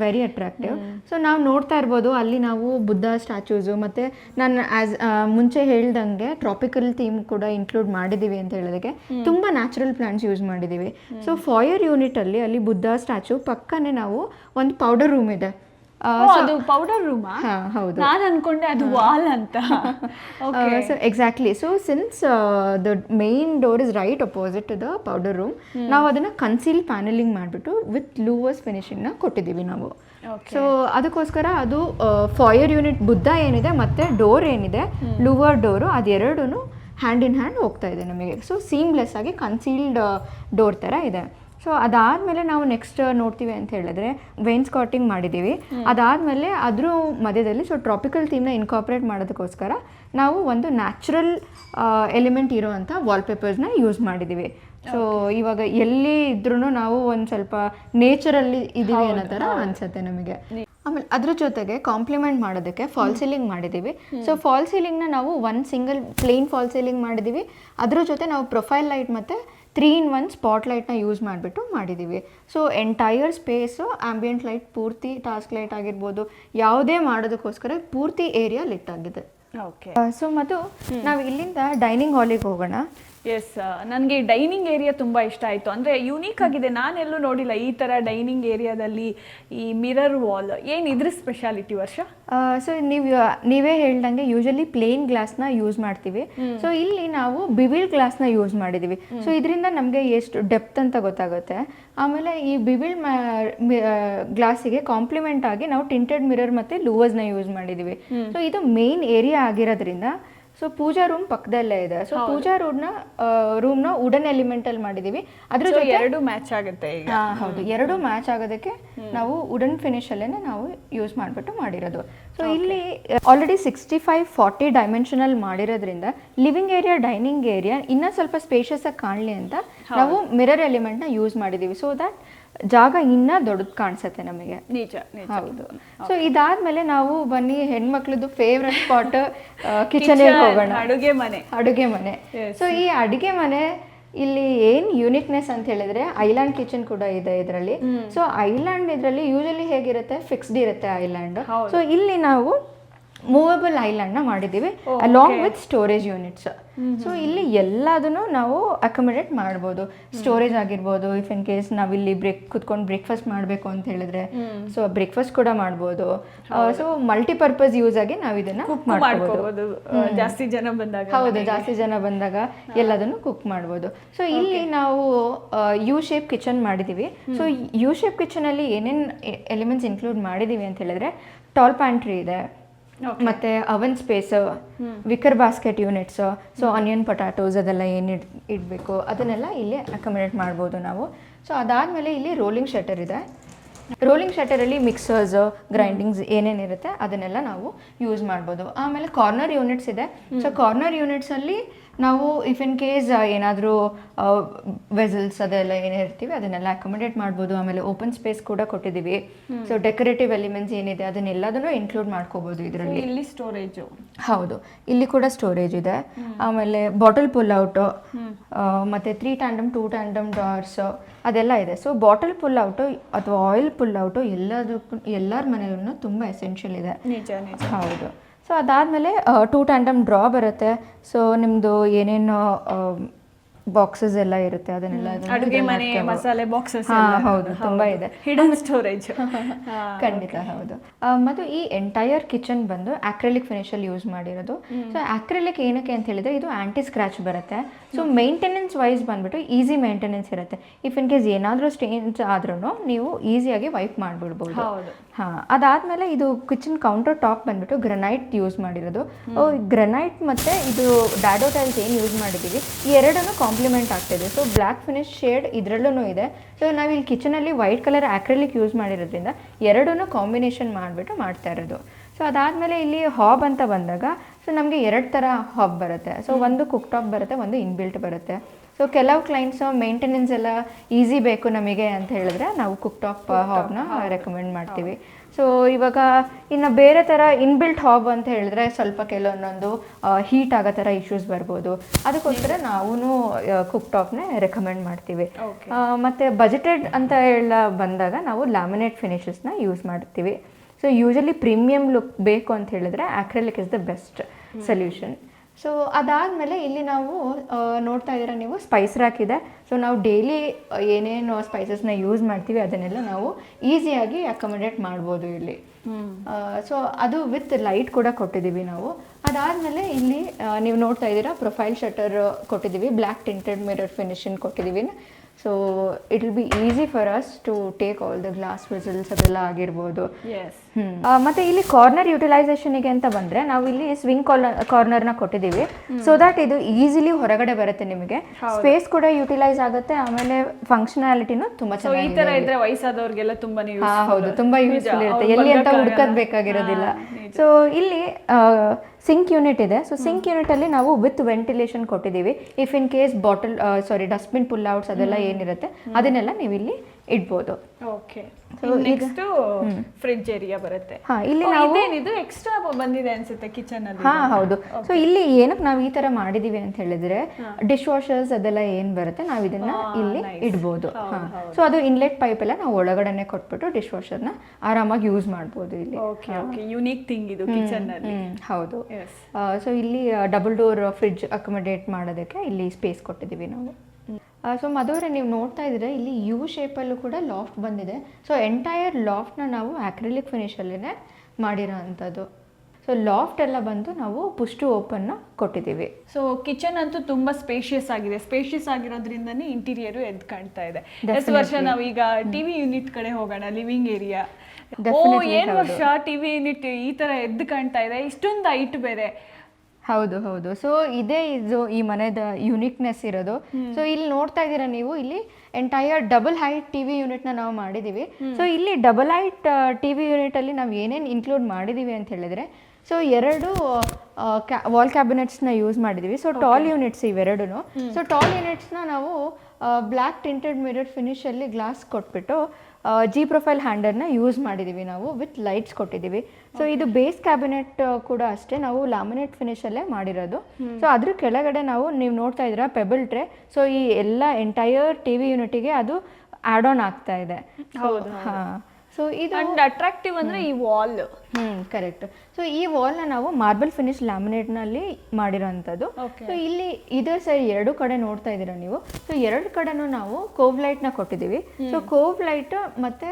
ವೆರಿ ಅಟ್ರಾಕ್ಟಿವ್ ಸೊ ನಾವು ನೋಡ್ತಾ ಇರ್ಬೋದು ಅಲ್ಲಿ ನಾವು ಬುದ್ಧ ಸ್ಟ್ಯಾಚ್ಯೂಸು ಮತ್ತೆ ನಾನು ಆಸ್ ಮುಂಚೆ ಹೇಳ್ದಂಗೆ ಟ್ರಾಪಿಕಲ್ ಥೀಮ್ ಕೂಡ ಇನ್ಕ್ಲೂಡ್ ಮಾಡಿದೀವಿ ಅಂತ ಹೇಳೋದಕ್ಕೆ ತುಂಬಾ ನ್ಯಾಚುರಲ್ ಪ್ಲಾಂಟ್ಸ್ ಯೂಸ್ ಮಾಡಿದೀವಿ. ಸೊ ಫಾಯರ್ ಯೂನಿಟ್ ಅಲ್ಲಿ ಅಲ್ಲಿ ಬುದ್ಧ ಸ್ಟ್ಯಾಚು ಪಕ್ಕನೆ ನಾವು ಒಂದು ಪೌಡರ್ ರೂಮ್ ಇದೆ. ಅದು ಪೌಡರ್ ರೂಮ್ ಹೌದು. ನಾನು ಅನ್ಕೊಂಡೆ ಅದು ವಾಲ್ ಅಂತ. So exactly so since the main door is right opposite to the powder room ನಾವು ಅದನ್ನ ಕನ್ಸೀಲ್ ಪ್ಯಾನಲಿಂಗ್ ಮಾಡಿಬಿಟ್ಟು ವಿತ್ ಲೂವರ್ಸ್ ಫಿನಿಶಿಂಗ್ನ ಕೊಟ್ಟಿದ್ದೀವಿ ನಾವು. ಸೊ ಅದಕ್ಕೋಸ್ಕರ ಅದು ಫಾಯರ್ ಯೂನಿಟ್ ಬುದ್ಧ ಏನಿದೆ ಮತ್ತೆ ಡೋರ್ ಏನಿದೆ ಲೂವರ್ ಡೋರು ಅದೆರಡೂ ಹ್ಯಾಂಡ್ ಇನ್ ಹ್ಯಾಂಡ್ ಹೋಗ್ತಾ ಇದೆ ನಮಗೆ. ಸೊ ಸೀಮ್ಲೆಸ್ ಆಗಿ ಕನ್ಸೀಲ್ಡ್ ಡೋರ್ ಥರ ಇದೆ. ಸೊ ಅದಾದ್ಮೇಲೆ ನಾವು ನೆಕ್ಸ್ಟ್ ನೋಡ್ತೀವಿ ಅಂತ ಹೇಳಿದ್ರೆ ವೈನ್ಸ್ ಕಾಟಿಂಗ್ ಮಾಡಿದ್ದೀವಿ. ಅದಾದ್ಮೇಲೆ ಅದ್ರ ಮಧ್ಯದಲ್ಲಿ ಸೊ ಟ್ರಾಪಿಕಲ್ ಥೀಮ್ನ ಇನ್ಕಾಪರೇಟ್ ಮಾಡೋದಕ್ಕೋಸ್ಕರ ನಾವು ಒಂದು ನ್ಯಾಚುರಲ್ ಎಲಿಮೆಂಟ್ ಇರುವಂಥ ವಾಲ್ಪೇಪರ್ಸ್ನ ಯೂಸ್ ಮಾಡಿದ್ದೀವಿ. ಸೊ ಇವಾಗ ಎಲ್ಲಿ ಇದ್ರೂ ನಾವು ಒಂದು ಸ್ವಲ್ಪ ನೇಚರಲ್ಲಿ ಇದೀವಿ ಅನ್ನೋ ಥರ ಅನ್ಸುತ್ತೆ ನಮಗೆ. ಆಮೇಲೆ ಅದ್ರ ಜೊತೆಗೆ ಕಾಂಪ್ಲಿಮೆಂಟ್ ಮಾಡೋದಕ್ಕೆ ಫಾಲ್ ಸೀಲಿಂಗ್ ಮಾಡಿದ್ದೀವಿ. ಸೊ ಫಾಲ್ ಸೀಲಿಂಗ್ನ ನಾವು one single plain false ceiling ಮಾಡಿದ್ದೀವಿ. ಅದ್ರ ಜೊತೆ ನಾವು ಪ್ರೊಫೈಲ್ ಲೈಟ್ ಮತ್ತು ತ್ರೀ ಇನ್ ಒನ್ ಸ್ಪಾಟ್ ಲೈಟ್ನ ಯೂಸ್ ಮಾಡಿಬಿಟ್ಟು ಮಾಡಿದ್ದೀವಿ so entire space ambient light ಪೂರ್ತಿ ಟಾಸ್ಕ್ ಲೈಟ್ ಆಗಿರ್ಬೋದು ಯಾವುದೇ ಮಾಡೋದಕ್ಕೋಸ್ಕರ ಪೂರ್ತಿ ಏರಿಯಾ ಲಿಟ್ ಆಗಿದೆ. ಓಕೆ ಸೊ ಮತ್ತು ನಾವು ಇಲ್ಲಿಂದ ಡೈನಿಂಗ್ ಹಾಲಿಗೆ ಹೋಗೋಣ. ಎಸ್ ನನಗೆ ಡೈನಿಂಗ್ ಏರಿಯಾ ತುಂಬ ಇಷ್ಟ ಆಯಿತು. ಅಂದರೆ ಯೂನಿಕ್ ಆಗಿದೆ. ನಾನೆಲ್ಲೂ ನೋಡಿಲ್ಲ ಈ ಥರ ಡೈನಿಂಗ್ ಏರಿಯಾದಲ್ಲಿ ಈ ಮಿರರ್ ವಾಲ್ ಏನು ಇದ್ರ ಸ್ಪೆಷಾಲಿಟಿ ವರ್ಷ? ಸೊ ನೀವು ನೀವೇ ಹೇಳ್ದಂಗೆ ಯೂಶಲಿ ಪ್ಲೇನ್ ಗ್ಲಾಸ್ನ ಯೂಸ್ ಮಾಡ್ತೀವಿ. ಸೊ ಇಲ್ಲಿ ನಾವು ಬಿವಿಲ್ ಗ್ಲಾಸ್ನ ಯೂಸ್ ಮಾಡಿದ್ದೀವಿ ಸೊ ಇದರಿಂದ ನಮಗೆ ಎಷ್ಟು ಡೆಪ್ತ್ ಅಂತ ಗೊತ್ತಾಗುತ್ತೆ. ಆಮೇಲೆ ಈ ಬಿವಿಲ್ ಗ್ಲಾಸಿಗೆ ಕಾಂಪ್ಲಿಮೆಂಟ್ ಆಗಿ ನಾವು ಟಿಂಟೆಡ್ ಮಿರರ್ ಮತ್ತು ಲೂವರ್ಸ್ನ ಯೂಸ್ ಮಾಡಿದ್ದೀವಿ ಸೊ ಇದು ಮೇನ್ ಏರಿಯಾ ಆಗಿರೋದ್ರಿಂದ ಸೊ ಪೂಜಾ ರೂಮ್ ಪಕ್ಕದಲ್ಲೇ ಇದೆ. ಸೊ ಪೂಜಾ ರೂಮ್ನ ರೂಮ್ನ ವುಡನ್ ಎಲಿಮೆಂಟ್ ಅಲ್ಲಿ ಮಾಡಿದೀವಿ. ಅದ್ರ ಜೊತೆ ಎರಡು ಮ್ಯಾಚ್ ಆಗುತ್ತೆ ಹೌದು. ಎರಡು ಮ್ಯಾಚ್ ಆಗೋದಕ್ಕೆ ನಾವು ವುಡನ್ ಫಿನಿಶ್ ಅಲ್ಲೇನೆ ನಾವು ಯೂಸ್ ಮಾಡಿಬಿಟ್ಟು ಮಾಡಿರೋದು. ಸೊ ಇಲ್ಲಿ already sixty five forty dimensional ಮಾಡಿರೋದ್ರಿಂದ ಲಿವಿಂಗ್ ಏರಿಯಾ ಡೈನಿಂಗ್ ಏರಿಯಾ ಇನ್ನೂ ಸ್ವಲ್ಪ ಸ್ಪೇಷಿಯಸ್ ಆಗಿ ಕಾಣಲಿ ಅಂತ ನಾವು ಮಿರರ್ ಎಲಿಮೆಂಟ್ನ ಯೂಸ್ ಮಾಡಿದ್ದೀವಿ ಸೊ ದಟ್ ಜಾಗ ಇನ್ನ ದೊಡ್ಡದ್ ಕಾಣಿಸುತ್ತೆ ನಮಗೆ. ನಿಜ ಹೌದು. ಸೊ ಇದಾದ್ಮೇಲೆ ನಾವು ಬನ್ನಿ ಹೆಣ್ಮಕ್ಳದ್ದು ಫೇವ್ರೆಟ್ ಸ್ಪಾಟ್ ಕಿಚನ್ ಹೋಗೋಣ. ಅಡುಗೆ ಮನೆ. ಅಡುಗೆ ಮನೆ. ಸೊ ಈ ಅಡುಗೆ ಮನೆ ಇಲ್ಲಿ ಏನ್ ಯೂನಿಕ್ನೆಸ್ ಅಂತ ಹೇಳಿದ್ರೆ ಐಲ್ಯಾಂಡ್ ಕಿಚನ್ ಕೂಡ ಇದೆ ಇದರಲ್ಲಿ. ಸೊ ಐಲ್ಯಾಂಡ್ ಇದರಲ್ಲಿ ಯೂಶಲಿ ಹೇಗಿರುತ್ತೆ? ಫಿಕ್ಸ್ಡ್ ಇರುತ್ತೆ ಐಲ್ಯಾಂಡ್ ಸೊ ಇಲ್ಲಿ ನಾವು ಮೂವಬಲ್ ಐಲ್ಯಾಂಡ್ನ ಮಾಡಿದ್ದೀವಿ along with storage units so ಇಲ್ಲಿ ಎಲ್ಲದನ್ನು ನಾವು ಅಕಮಿಡೇಟ್ ಮಾಡ್ಬೋದು. ಸ್ಟೋರೇಜ್ ಆಗಿರ್ಬೋದು ಇಫ್ ಇನ್ ಕೇಸ್ ನಾವಿಲ್ಲಿ ಬ್ರೇಕ್ ಕುತ್ಕೊಂಡು ಬ್ರೇಕ್ಫಾಸ್ಟ್ ಮಾಡಬೇಕು ಅಂತ ಹೇಳಿದ್ರೆ. ಸೊ ಬ್ರೇಕ್ಫಾಸ್ಟ್ ಕೂಡ ಮಾಡ್ಬೋದು. ಸೊ ಮಲ್ಟಿಪರ್ಪಸ್ ಯೂಸ್ ಆಗಿ ನಾವು ಇದನ್ನ ಕುಕ್ ಮಾಡ್ಕೋಬಹುದು ಜಾಸ್ತಿ ಜನ ಬಂದಾಗ ಹೌದು ಜಾಸ್ತಿ ಜನ ಬಂದಾಗ ಎಲ್ಲದನ್ನು ಕುಕ್ ಮಾಡ್ಬೋದು. ಸೊ ಇಲ್ಲಿ ನಾವು ಯು ಶೇಪ್ ಕಿಚನ್ ಮಾಡಿದೀವಿ ಸೊ ಯು ಶೇಪ್ ಕಿಚನ್ ಅಲ್ಲಿ ಏನೇನು ಎಲಿಮೆಂಟ್ಸ್ ಇನ್ಕ್ಲೂಡ್ ಮಾಡಿದೀವಿ ಅಂತ ಹೇಳಿದ್ರೆ ಟಾಲ್ ಪ್ಯಾಂಟ್ರಿ ಇದೆ. ಮತ್ತೆ oven space wicker basket units so onion potatoes ಅದೆಲ್ಲ ಏನು ಇಡ್ ಇಡಬೇಕು ಅದನ್ನೆಲ್ಲ ಇಲ್ಲಿ ಅಕಮಿಡೇಟ್ ಮಾಡ್ಬೋದು ನಾವು. ಸೊ ಅದಾದಮೇಲೆ ಇಲ್ಲಿ ರೋಲಿಂಗ್ ಶಟರ್ ಇದೆ. ರೋಲಿಂಗ್ ಶಟರಲ್ಲಿ ಮಿಕ್ಸರ್ಸ್ ಗ್ರೈಂಡಿಂಗ್ಸ್ ಏನೇನಿರುತ್ತೆ ಅದನ್ನೆಲ್ಲ ನಾವು ಯೂಸ್ ಮಾಡ್ಬೋದು. ಆಮೇಲೆ ಕಾರ್ನರ್ ಯೂನಿಟ್ಸ್ ಇದೆ. ಸೊ ಕಾರ್ನರ್ ಯೂನಿಟ್ಸಲ್ಲಿ ನಾವು ಇಫ್ ಇನ್ ಕೇಸ್ ಏನಾದರೂ ವೆಸಲ್ಸ್ ಅದೆಲ್ಲ ಏನೇ ಇರ್ತೀವಿ ಅದನ್ನೆಲ್ಲ ಅಕೊಮಡೇಟ್ ಮಾಡ್ಬೋದು. ಆಮೇಲೆ ಓಪನ್ ಸ್ಪೇಸ್ ಕೂಡ ಕೊಟ್ಟಿದ್ದೀವಿ. ಸೊ ಡೆಕೋರೇಟಿವ್ ಎಲಿಮೆಂಟ್ಸ್ ಏನಿದೆ ಅದನ್ನೆಲ್ಲದನ್ನು ಇನ್ಕ್ಲೂಡ್ ಮಾಡ್ಕೋಬೋದು ಇದರಲ್ಲಿ. ಇಲ್ಲಿ ಸ್ಟೋರೇಜ್ ಹೌದು. ಇಲ್ಲಿ ಕೂಡ ಸ್ಟೋರೇಜ್ ಇದೆ. ಆಮೇಲೆ ಬಾಟಲ್ ಪುಲ್ ಔಟು ಮತ್ತು three tandem two tandem drawers ಅದೆಲ್ಲ ಇದೆ. ಸೊ ಬಾಟಲ್ ಪುಲ್ ಔಟು ಅಥವಾ ಆಯಿಲ್ ಪುಲ್ ಔಟು ಎಲ್ಲದಕ್ಕೂ ಎಲ್ಲರ ಮನೆಯಲ್ಲೂ ತುಂಬ ಎಸೆನ್ಷಿಯಲ್ ಇದೆ. ಹೌದು. ಸೊ ಅದಾದಮೇಲೆ ಟೂ ಟ್ಯಾಂಡಮ್ ಡ್ರಾ ಬರುತ್ತೆ. ಸೊ ನಿಮ್ಮದು ಏನೇನು ಬಾಕ್ಸಸ್ ಎಲ್ಲ ಇರುತ್ತೆ ಅದನ್ನೆಲ್ಲ ಅದನ್ನ ಅಡುಗೆ ಮನೆ ಮಸಾಲೆ ಬಾಕ್ಸಸ್ ಹಾ, ಹೌದು ತುಂಬಾ ಇದೆ. ಹಿಡನ್ ಸ್ಟೋರೇಜ್ ಖಂಡಿತ ಹೌದು. ಮತ್ತು ಈ ಎಂಟೈರ್ ಕಿಚನ್ ಬಂದು ಆಕ್ರೆಲಿಕ್ ಫಿನಿಶಲ್ಲಿ ಯೂಸ್ ಮಾಡಿರೋದು. ಸೊ ಆಕ್ರೆಲಿಕ್ ಏನಕ್ಕೆ ಅಂತ ಹೇಳಿದ್ರೆ ಇದು ಆಂಟಿ ಸ್ಕ್ರಾಚ್ ಬರುತ್ತೆ. ಸೊ ಮೇಂಟೆನೆನ್ಸ್ ವೈಸ್ ಬಂದ್ಬಿಟ್ಟು ಈಸಿ ಮೇಂಟೆನೆನ್ಸ್ ಇರುತ್ತೆ. ಇಫ್ ಇನ್ ಕೇಸ್ ಏನಾದರೂ ಸ್ಟೇನ್ಸ್ ಆದ್ರೂ ನೀವು ಈಸಿಯಾಗಿ ವೈಪ್ ಮಾಡಿಬಿಡ್ಬೋದು. ಹಾಂ ಅದಾದಮೇಲೆ ಇದು ಕಿಚನ್ ಕೌಂಟರ್ ಟಾಪ್ ಬಂದ್ಬಿಟ್ಟು ಗ್ರನೈಟ್ ಯೂಸ್ ಮಾಡಿರೋದು. ಗ್ರನೈಟ್ ಮತ್ತು ಇದು ಡ್ಯಾಡೋ ಟೈಲ್ಸ್ ಏನು ಯೂಸ್ ಮಾಡಿದ್ದೀವಿ? ಈ ಎರಡನ್ನು ಕಾಂಪ್ಲಿಮೆಂಟ್ ಆಗ್ತಿದೆ ಸೊ ಬ್ಲ್ಯಾಕ್ ಫಿನಿಶ್ ಶೇಡ್ ಇದರಲ್ಲೂ ಇದೆ. ಸೊ ನಾವಿಲ್ಲಿ ಕಿಚನಲ್ಲಿ ವೈಟ್ ಕಲರ್ ಆಕ್ರೆಲಿಕ್ ಯೂಸ್ ಮಾಡಿರೋದ್ರಿಂದ ಎರಡನ್ನೂ ಕಾಂಬಿನೇಷನ್ ಮಾಡಿಬಿಟ್ಟು ಮಾಡ್ತಾ ಇರೋದು. ಸೊ ಅದಾದಮೇಲೆ ಇಲ್ಲಿ ಹಾಬ್ ಅಂತ ಬಂದಾಗ ಸೊ ನಮಗೆ ಎರಡು ಥರ ಹಾಬ್ ಬರುತ್ತೆ. ಸೊ ಒಂದು ಕುಕ್ ಟಾಪ್ ಬರುತ್ತೆ ಒಂದು ಇನ್ಬಿಲ್ಟ್ ಬರುತ್ತೆ. ಸೊ ಕೆಲವು ಕ್ಲೈಂಟ್ಸ್ ಮೇಂಟೆನೆನ್ಸ್ ಎಲ್ಲ ಈಸಿ ಬೇಕು ನಮಗೆ ಅಂತ ಹೇಳಿದ್ರೆ ನಾವು ಕುಕ್ ಟಾಪ್ ಹಾಬ್ನ ರೆಕಮೆಂಡ್ ಮಾಡ್ತೀವಿ. ಸೊ ಇವಾಗ ಇನ್ನು ಬೇರೆ ಥರ ಇನ್ಬಿಲ್ಟ್ ಹಾಬ್ ಅಂತ ಹೇಳಿದ್ರೆ ಸ್ವಲ್ಪ ಕೆಲವೊಂದೊಂದು ಹೀಟ್ ಆಗೋ ಥರ ಇಶ್ಯೂಸ್ ಬರ್ಬೋದು. ಅದಕ್ಕೋಸ್ಕರ ನಾವು ಕುಕ್ ಟಾಪ್ನೇ ರೆಕಮೆಂಡ್ ಮಾಡ್ತೀವಿ. ಮತ್ತು ಮತ್ತೆ ಬಜೆಟೆಡ್ ಅಂತ ಎಲ್ಲ ಬಂದಾಗ ನಾವು ಲ್ಯಾಮಿನೇಟ್ ಫಿನಿಷಸ್ನ ಯೂಸ್ ಮಾಡ್ತೀವಿ. ಸೊ ಯೂಶಲಿ ಪ್ರೀಮಿಯಂ ಲುಕ್ ಬೇಕು ಅಂತ ಹೇಳಿದ್ರೆ acrylic is the best solution so ಅದಾದಮೇಲೆ ಇಲ್ಲಿ ನಾವು ನೋಡ್ತಾ ಇದ್ದೀರಾ ನೀವು ಸ್ಪೈಸ್ ರ್ಯಾಕ್ ಇದೆ. ಸೊ ನಾವು ಡೈಲಿ ಏನೇನು ಸ್ಪೈಸಸ್ನ ಯೂಸ್ ಮಾಡ್ತೀವಿ ಅದನ್ನೆಲ್ಲ ನಾವು ಈಸಿಯಾಗಿ ಅಕಮಡೇಟ್ ಮಾಡ್ಬೋದು ಇಲ್ಲಿ. ಸೊ ಅದು ವಿತ್ ಲೈಟ್ ಕೂಡ ಕೊಟ್ಟಿದ್ದೀವಿ ನಾವು. ಅದಾದಮೇಲೆ ಇಲ್ಲಿ ನೀವು ನೋಡ್ತಾ ಇದ್ದೀರಾ ಪ್ರೊಫೈಲ್ ಶಟರ್ ಕೊಟ್ಟಿದ್ದೀವಿ ಬ್ಲ್ಯಾಕ್ ಟಿಂಟೆಡ್ ಮಿರರ್ ಫಿನಿಶಿಂಗ್ ಕೊಟ್ಟಿದ್ದೀವಿ. So it will be easy for us to take all the glass vessels ಅದೆಲ್ಲ ಆಗಿರ್ಬೋದು. ಮತ್ತೆ ಇಲ್ಲಿ ಕಾರ್ನರ್ ಯುಟಿಲೈಸೇಷನ್ಗೆ ಅಂತ ಬಂದ್ರೆ ನಾವು ಇಲ್ಲಿ ಸ್ವಿಂಗ್ ಕಾರ್ನರ್ನ ಕೊಟ್ಟಿದ್ದೀವಿ. ಸೊ ದಟ್ ಇದು ಈಸಿಲಿ ಹೊರಗಡೆ ಬರುತ್ತೆ ನಿಮಗೆ. ಸ್ಪೇಸ್ ಕೂಡ ಯುಟಿಲೈಸ್ ಆಗುತ್ತೆ ಆಮೇಲೆ ಫಂಕ್ಷನಾಲಿಟಿನೂ ತುಂಬಾ ಚೆನ್ನಾಗಿ ಈ ತರ ಇದ್ರೆ ವಯಸ್ಸಾದವ್ರಿಗೆಲ್ಲ ತುಂಬಾನೇ ಹೌದು. ತುಂಬಾ ಯೂಸ್ಫುಲ್ ಇರುತ್ತೆ. ಎಲ್ಲಿ ಅಂತ ಹುಡ್ಕೋದ್ ಬೇಕಾಗಿರೋದಿಲ್ಲ. ಸೊ ಇಲ್ಲಿ ಸಿಂಕ್ ಯೂನಿಟ್ ಇದೆ. ಸೊ ಸಿಂಕ್ ಯೂನಿಟ್ ಅಲ್ಲಿ ನಾವು ವಿತ್ ವೆಂಟಿಲೇಷನ್ ಕೊಟ್ಟಿದ್ದೀವಿ. If in case bottle sorry dustbin pull outs ಅದೆಲ್ಲ ಏನಿರುತ್ತೆ ಅದನ್ನೆಲ್ಲ ನೀವು ಇಲ್ಲಿ ಇಡ್ಬೋದು. ಓಕೆ. ನೆಕ್ಸ್ಟ್ ಫ್ರಿಡ್ಜ್ ಏರಿಯಾ ಬರುತ್ತೆ. ಹಾ ಇಲ್ಲಿ ನಾವು ಎಕ್ಸ್ಟ್ರಾ ಬಂದಿದೆ ಅನ್ಸುತ್ತೆ ಕಿಚನ್ ಅಲ್ಲಿ ಹಾ ಹೌದು. ಸೊ ಇಲ್ಲಿ ಏನಕ್ಕೆ ನಾವು ಈ ತರ ಮಾಡಿದೀವಿ ಅಂತ ಹೇಳಿದ್ರೆ ಡಿಶ್ ವಾಷರ್ಸ್ ಅದೆಲ್ಲ ಏನ್ ಬರುತ್ತೆ ನಾವು ಇದನ್ನ ಇಲ್ಲಿ ಇಡ್ಬೋದು. ಸೊ ಅದು ಇನ್ಲೆಟ್ ಪೈಪ್ ಎಲ್ಲ ನಾವು ಒಳಗಡೆನೆ ಕೊಟ್ಬಿಟ್ಟು ಡಿಶ್ ವಾಷರ್ನ ಆರಾಮಾಗಿ ಯೂಸ್ ಮಾಡ್ಬೋದು ಇಲ್ಲಿ. ಓಕೆ ಓಕೆ ಯುನೀಕ್ ಥಿಂಗ್ ಇದು ಕಿಚನ್ ಅಲ್ಲಿ. ಹೌದು. ಸೊ ಇಲ್ಲಿ ಡಬಲ್ ಡೋರ್ ಫ್ರಿಡ್ಜ್ ಅಕೊಮಡೇಟ್ ಮಾಡೋದಕ್ಕೆ ಇಲ್ಲಿ ಸ್ಪೇಸ್ ಕೊಟ್ಟಿದ್ದೀವಿ ನಾವು. ಸೊ ಮದುವರೆ ನೀವು ನೋಡ್ತಾ ಇದ್ರೆ ಇಲ್ಲಿ ಯು ಶೇಪಲ್ಲೂ ಕೂಡ ಲಾಫ್ಟ್ ಬಂದಿದೆ. ಸೊ ಎಂಟೈರ್ ಲಾಫ್ಟ್ನ ನಾವು ಆಕ್ರಿಲಿಕ್ ಫಿನಿಷಲ್ಲೇ ಮಾಡಿರೋ ಅಂಥದ್ದು ಸೊ ಲಾಫ್ಟ್ ಎಲ್ಲ ಬಂದು ನಾವು ಪುಷ್ಟು ಓಪನ್ನ ಕೊಟ್ಟಿದ್ದೀವಿ. ಸೊ ಕಿಚನ್ ಅಂತೂ ತುಂಬಾ ಸ್ಪೇಷಿಯಸ್ ಆಗಿದೆ. ಸ್ಪೇಷಿಯಸ್ ಆಗಿರೋದ್ರಿಂದನೇ ಇಂಟೀರಿಯರ್ ಎದ್ದು ಕಾಣ್ತಾ ಇದೆ. ಎಷ್ಟು ವರ್ಷ ನಾವು ನಾವೀಗ ಟಿವಿ ಯೂನಿಟ್ ಕಡೆ ಹೋಗೋಣ ಲಿವಿಂಗ್ ಏರಿಯಾ ಓ ಏನು ವರ್ಷ ಟಿವಿ ಯೂನಿಟ್ ಈ ತರ ಎದ್ದು ಕಾಣ್ತಾ ಇದೆ? ಇಷ್ಟೊಂದು ಹೈಟ್ ಬೇರೆ. ಹೌದು ಹೌದು. ಸೊ ಇದೇ ಇದು ಈ ಮನೆದ ಯುನಿಕ್ನೆಸ್ ಇರೋದು. ಸೊ ಇಲ್ಲಿ ನೋಡ್ತಾ ಇದ್ದೀರಾ ನೀವು ಇಲ್ಲಿ entire double height T V ನ ನಾವು ಮಾಡಿದೀವಿ. ಸೊ ಇಲ್ಲಿ ಡಬಲ್ ಹೈಟ್ ಟಿ ವಿ ಯೂನಿಟಲ್ಲಿ ನಾವು ಏನೇನು ಇನ್ಕ್ಲೂಡ್ ಮಾಡಿದೀವಿ ಅಂತ ಹೇಳಿದ್ರೆ ಸೊ ಎರಡು ವಾಲ್ ಕ್ಯಾಬಿನೆಟ್ಸ್ನ ಯೂಸ್ ಮಾಡಿದೀವಿ. ಸೊ ಟಾಲ್ ಯೂನಿಟ್ಸ್ ಇವೆರಡು ಸೊ ಟಾಲ್ ಯೂನಿಟ್ಸ್ನ ನಾವು ಬ್ಲ್ಯಾಕ್ ಟಿಂಟೆಡ್ ಮಿರರ್ ಫಿನಿಷಲ್ಲಿ ಗ್ಲಾಸ್ ಕೊಟ್ಬಿಟ್ಟು ಜಿ ಪ್ರೊಫೈಲ್ ಹ್ಯಾಂಡರ್ನ ಯೂಸ್ ಮಾಡಿದ್ದೀವಿ ನಾವು ವಿತ್ ಲೈಟ್ಸ್ ಕೊಟ್ಟಿದ್ದೀವಿ ಸೊ ಇದು ಬೇಸ್ ಕ್ಯಾಬಿನೆಟ್ ಕೂಡ ಅಷ್ಟೇ. ನಾವು ಲ್ಯಾಮಿನೇಟ್ ಫಿನಿಷಲ್ಲೇ ಮಾಡಿರೋದು. ಸೊ ಅದ್ರ ಕೆಳಗಡೆ ನಾವು ನೀವು ನೋಡ್ತಾ ಇದ್ದೀರಾ ಪೆಬಲ್ ಟ್ರೇ ಸೊ ಈ ಎಲ್ಲ ಎಂಟೈರ್ ಟಿ ವಿ ಯೂನಿಟಿಗೆ ಅದು ಆ್ಯಡ್ ಆನ್ ಆಗ್ತಾ ಇದೆ. ಹೌದು, ಹಾಂ. ಸೊ ಇದು ಅಂಡ್ ಅಟ್ರಾಕ್ಟಿವ್ ಅಂದ್ರೆ ಈ ವಾಲ್ ಹ್ಮ್ ಕರೆಕ್ಟ್ ಸೊ ಈ ವಾಲ್ನ ನಾವು ಮಾರ್ಬಲ್ ಫಿನಿಶ್ ಲ್ಯಾಮಿನೇಟ್ನಲ್ಲಿ ನಲ್ಲಿ ಮಾಡಿರುವಂತದ್ದು ಸೊ ಇಲ್ಲಿ ಇದೇ ಸೈಡ್ ಎರಡು ಕಡೆ ನೋಡ್ತಾ ಇದ್ದೀರಾ ನೀವು? ಸೊ ಎರಡು ಕಡೆನೂ ನಾವು ಕೋವ್ ಲೈಟ್ನ ಕೊಟ್ಟಿದ್ದೀವಿ. ಸೊ ಕೋವ್ ಲೈಟ್ ಮತ್ತೆ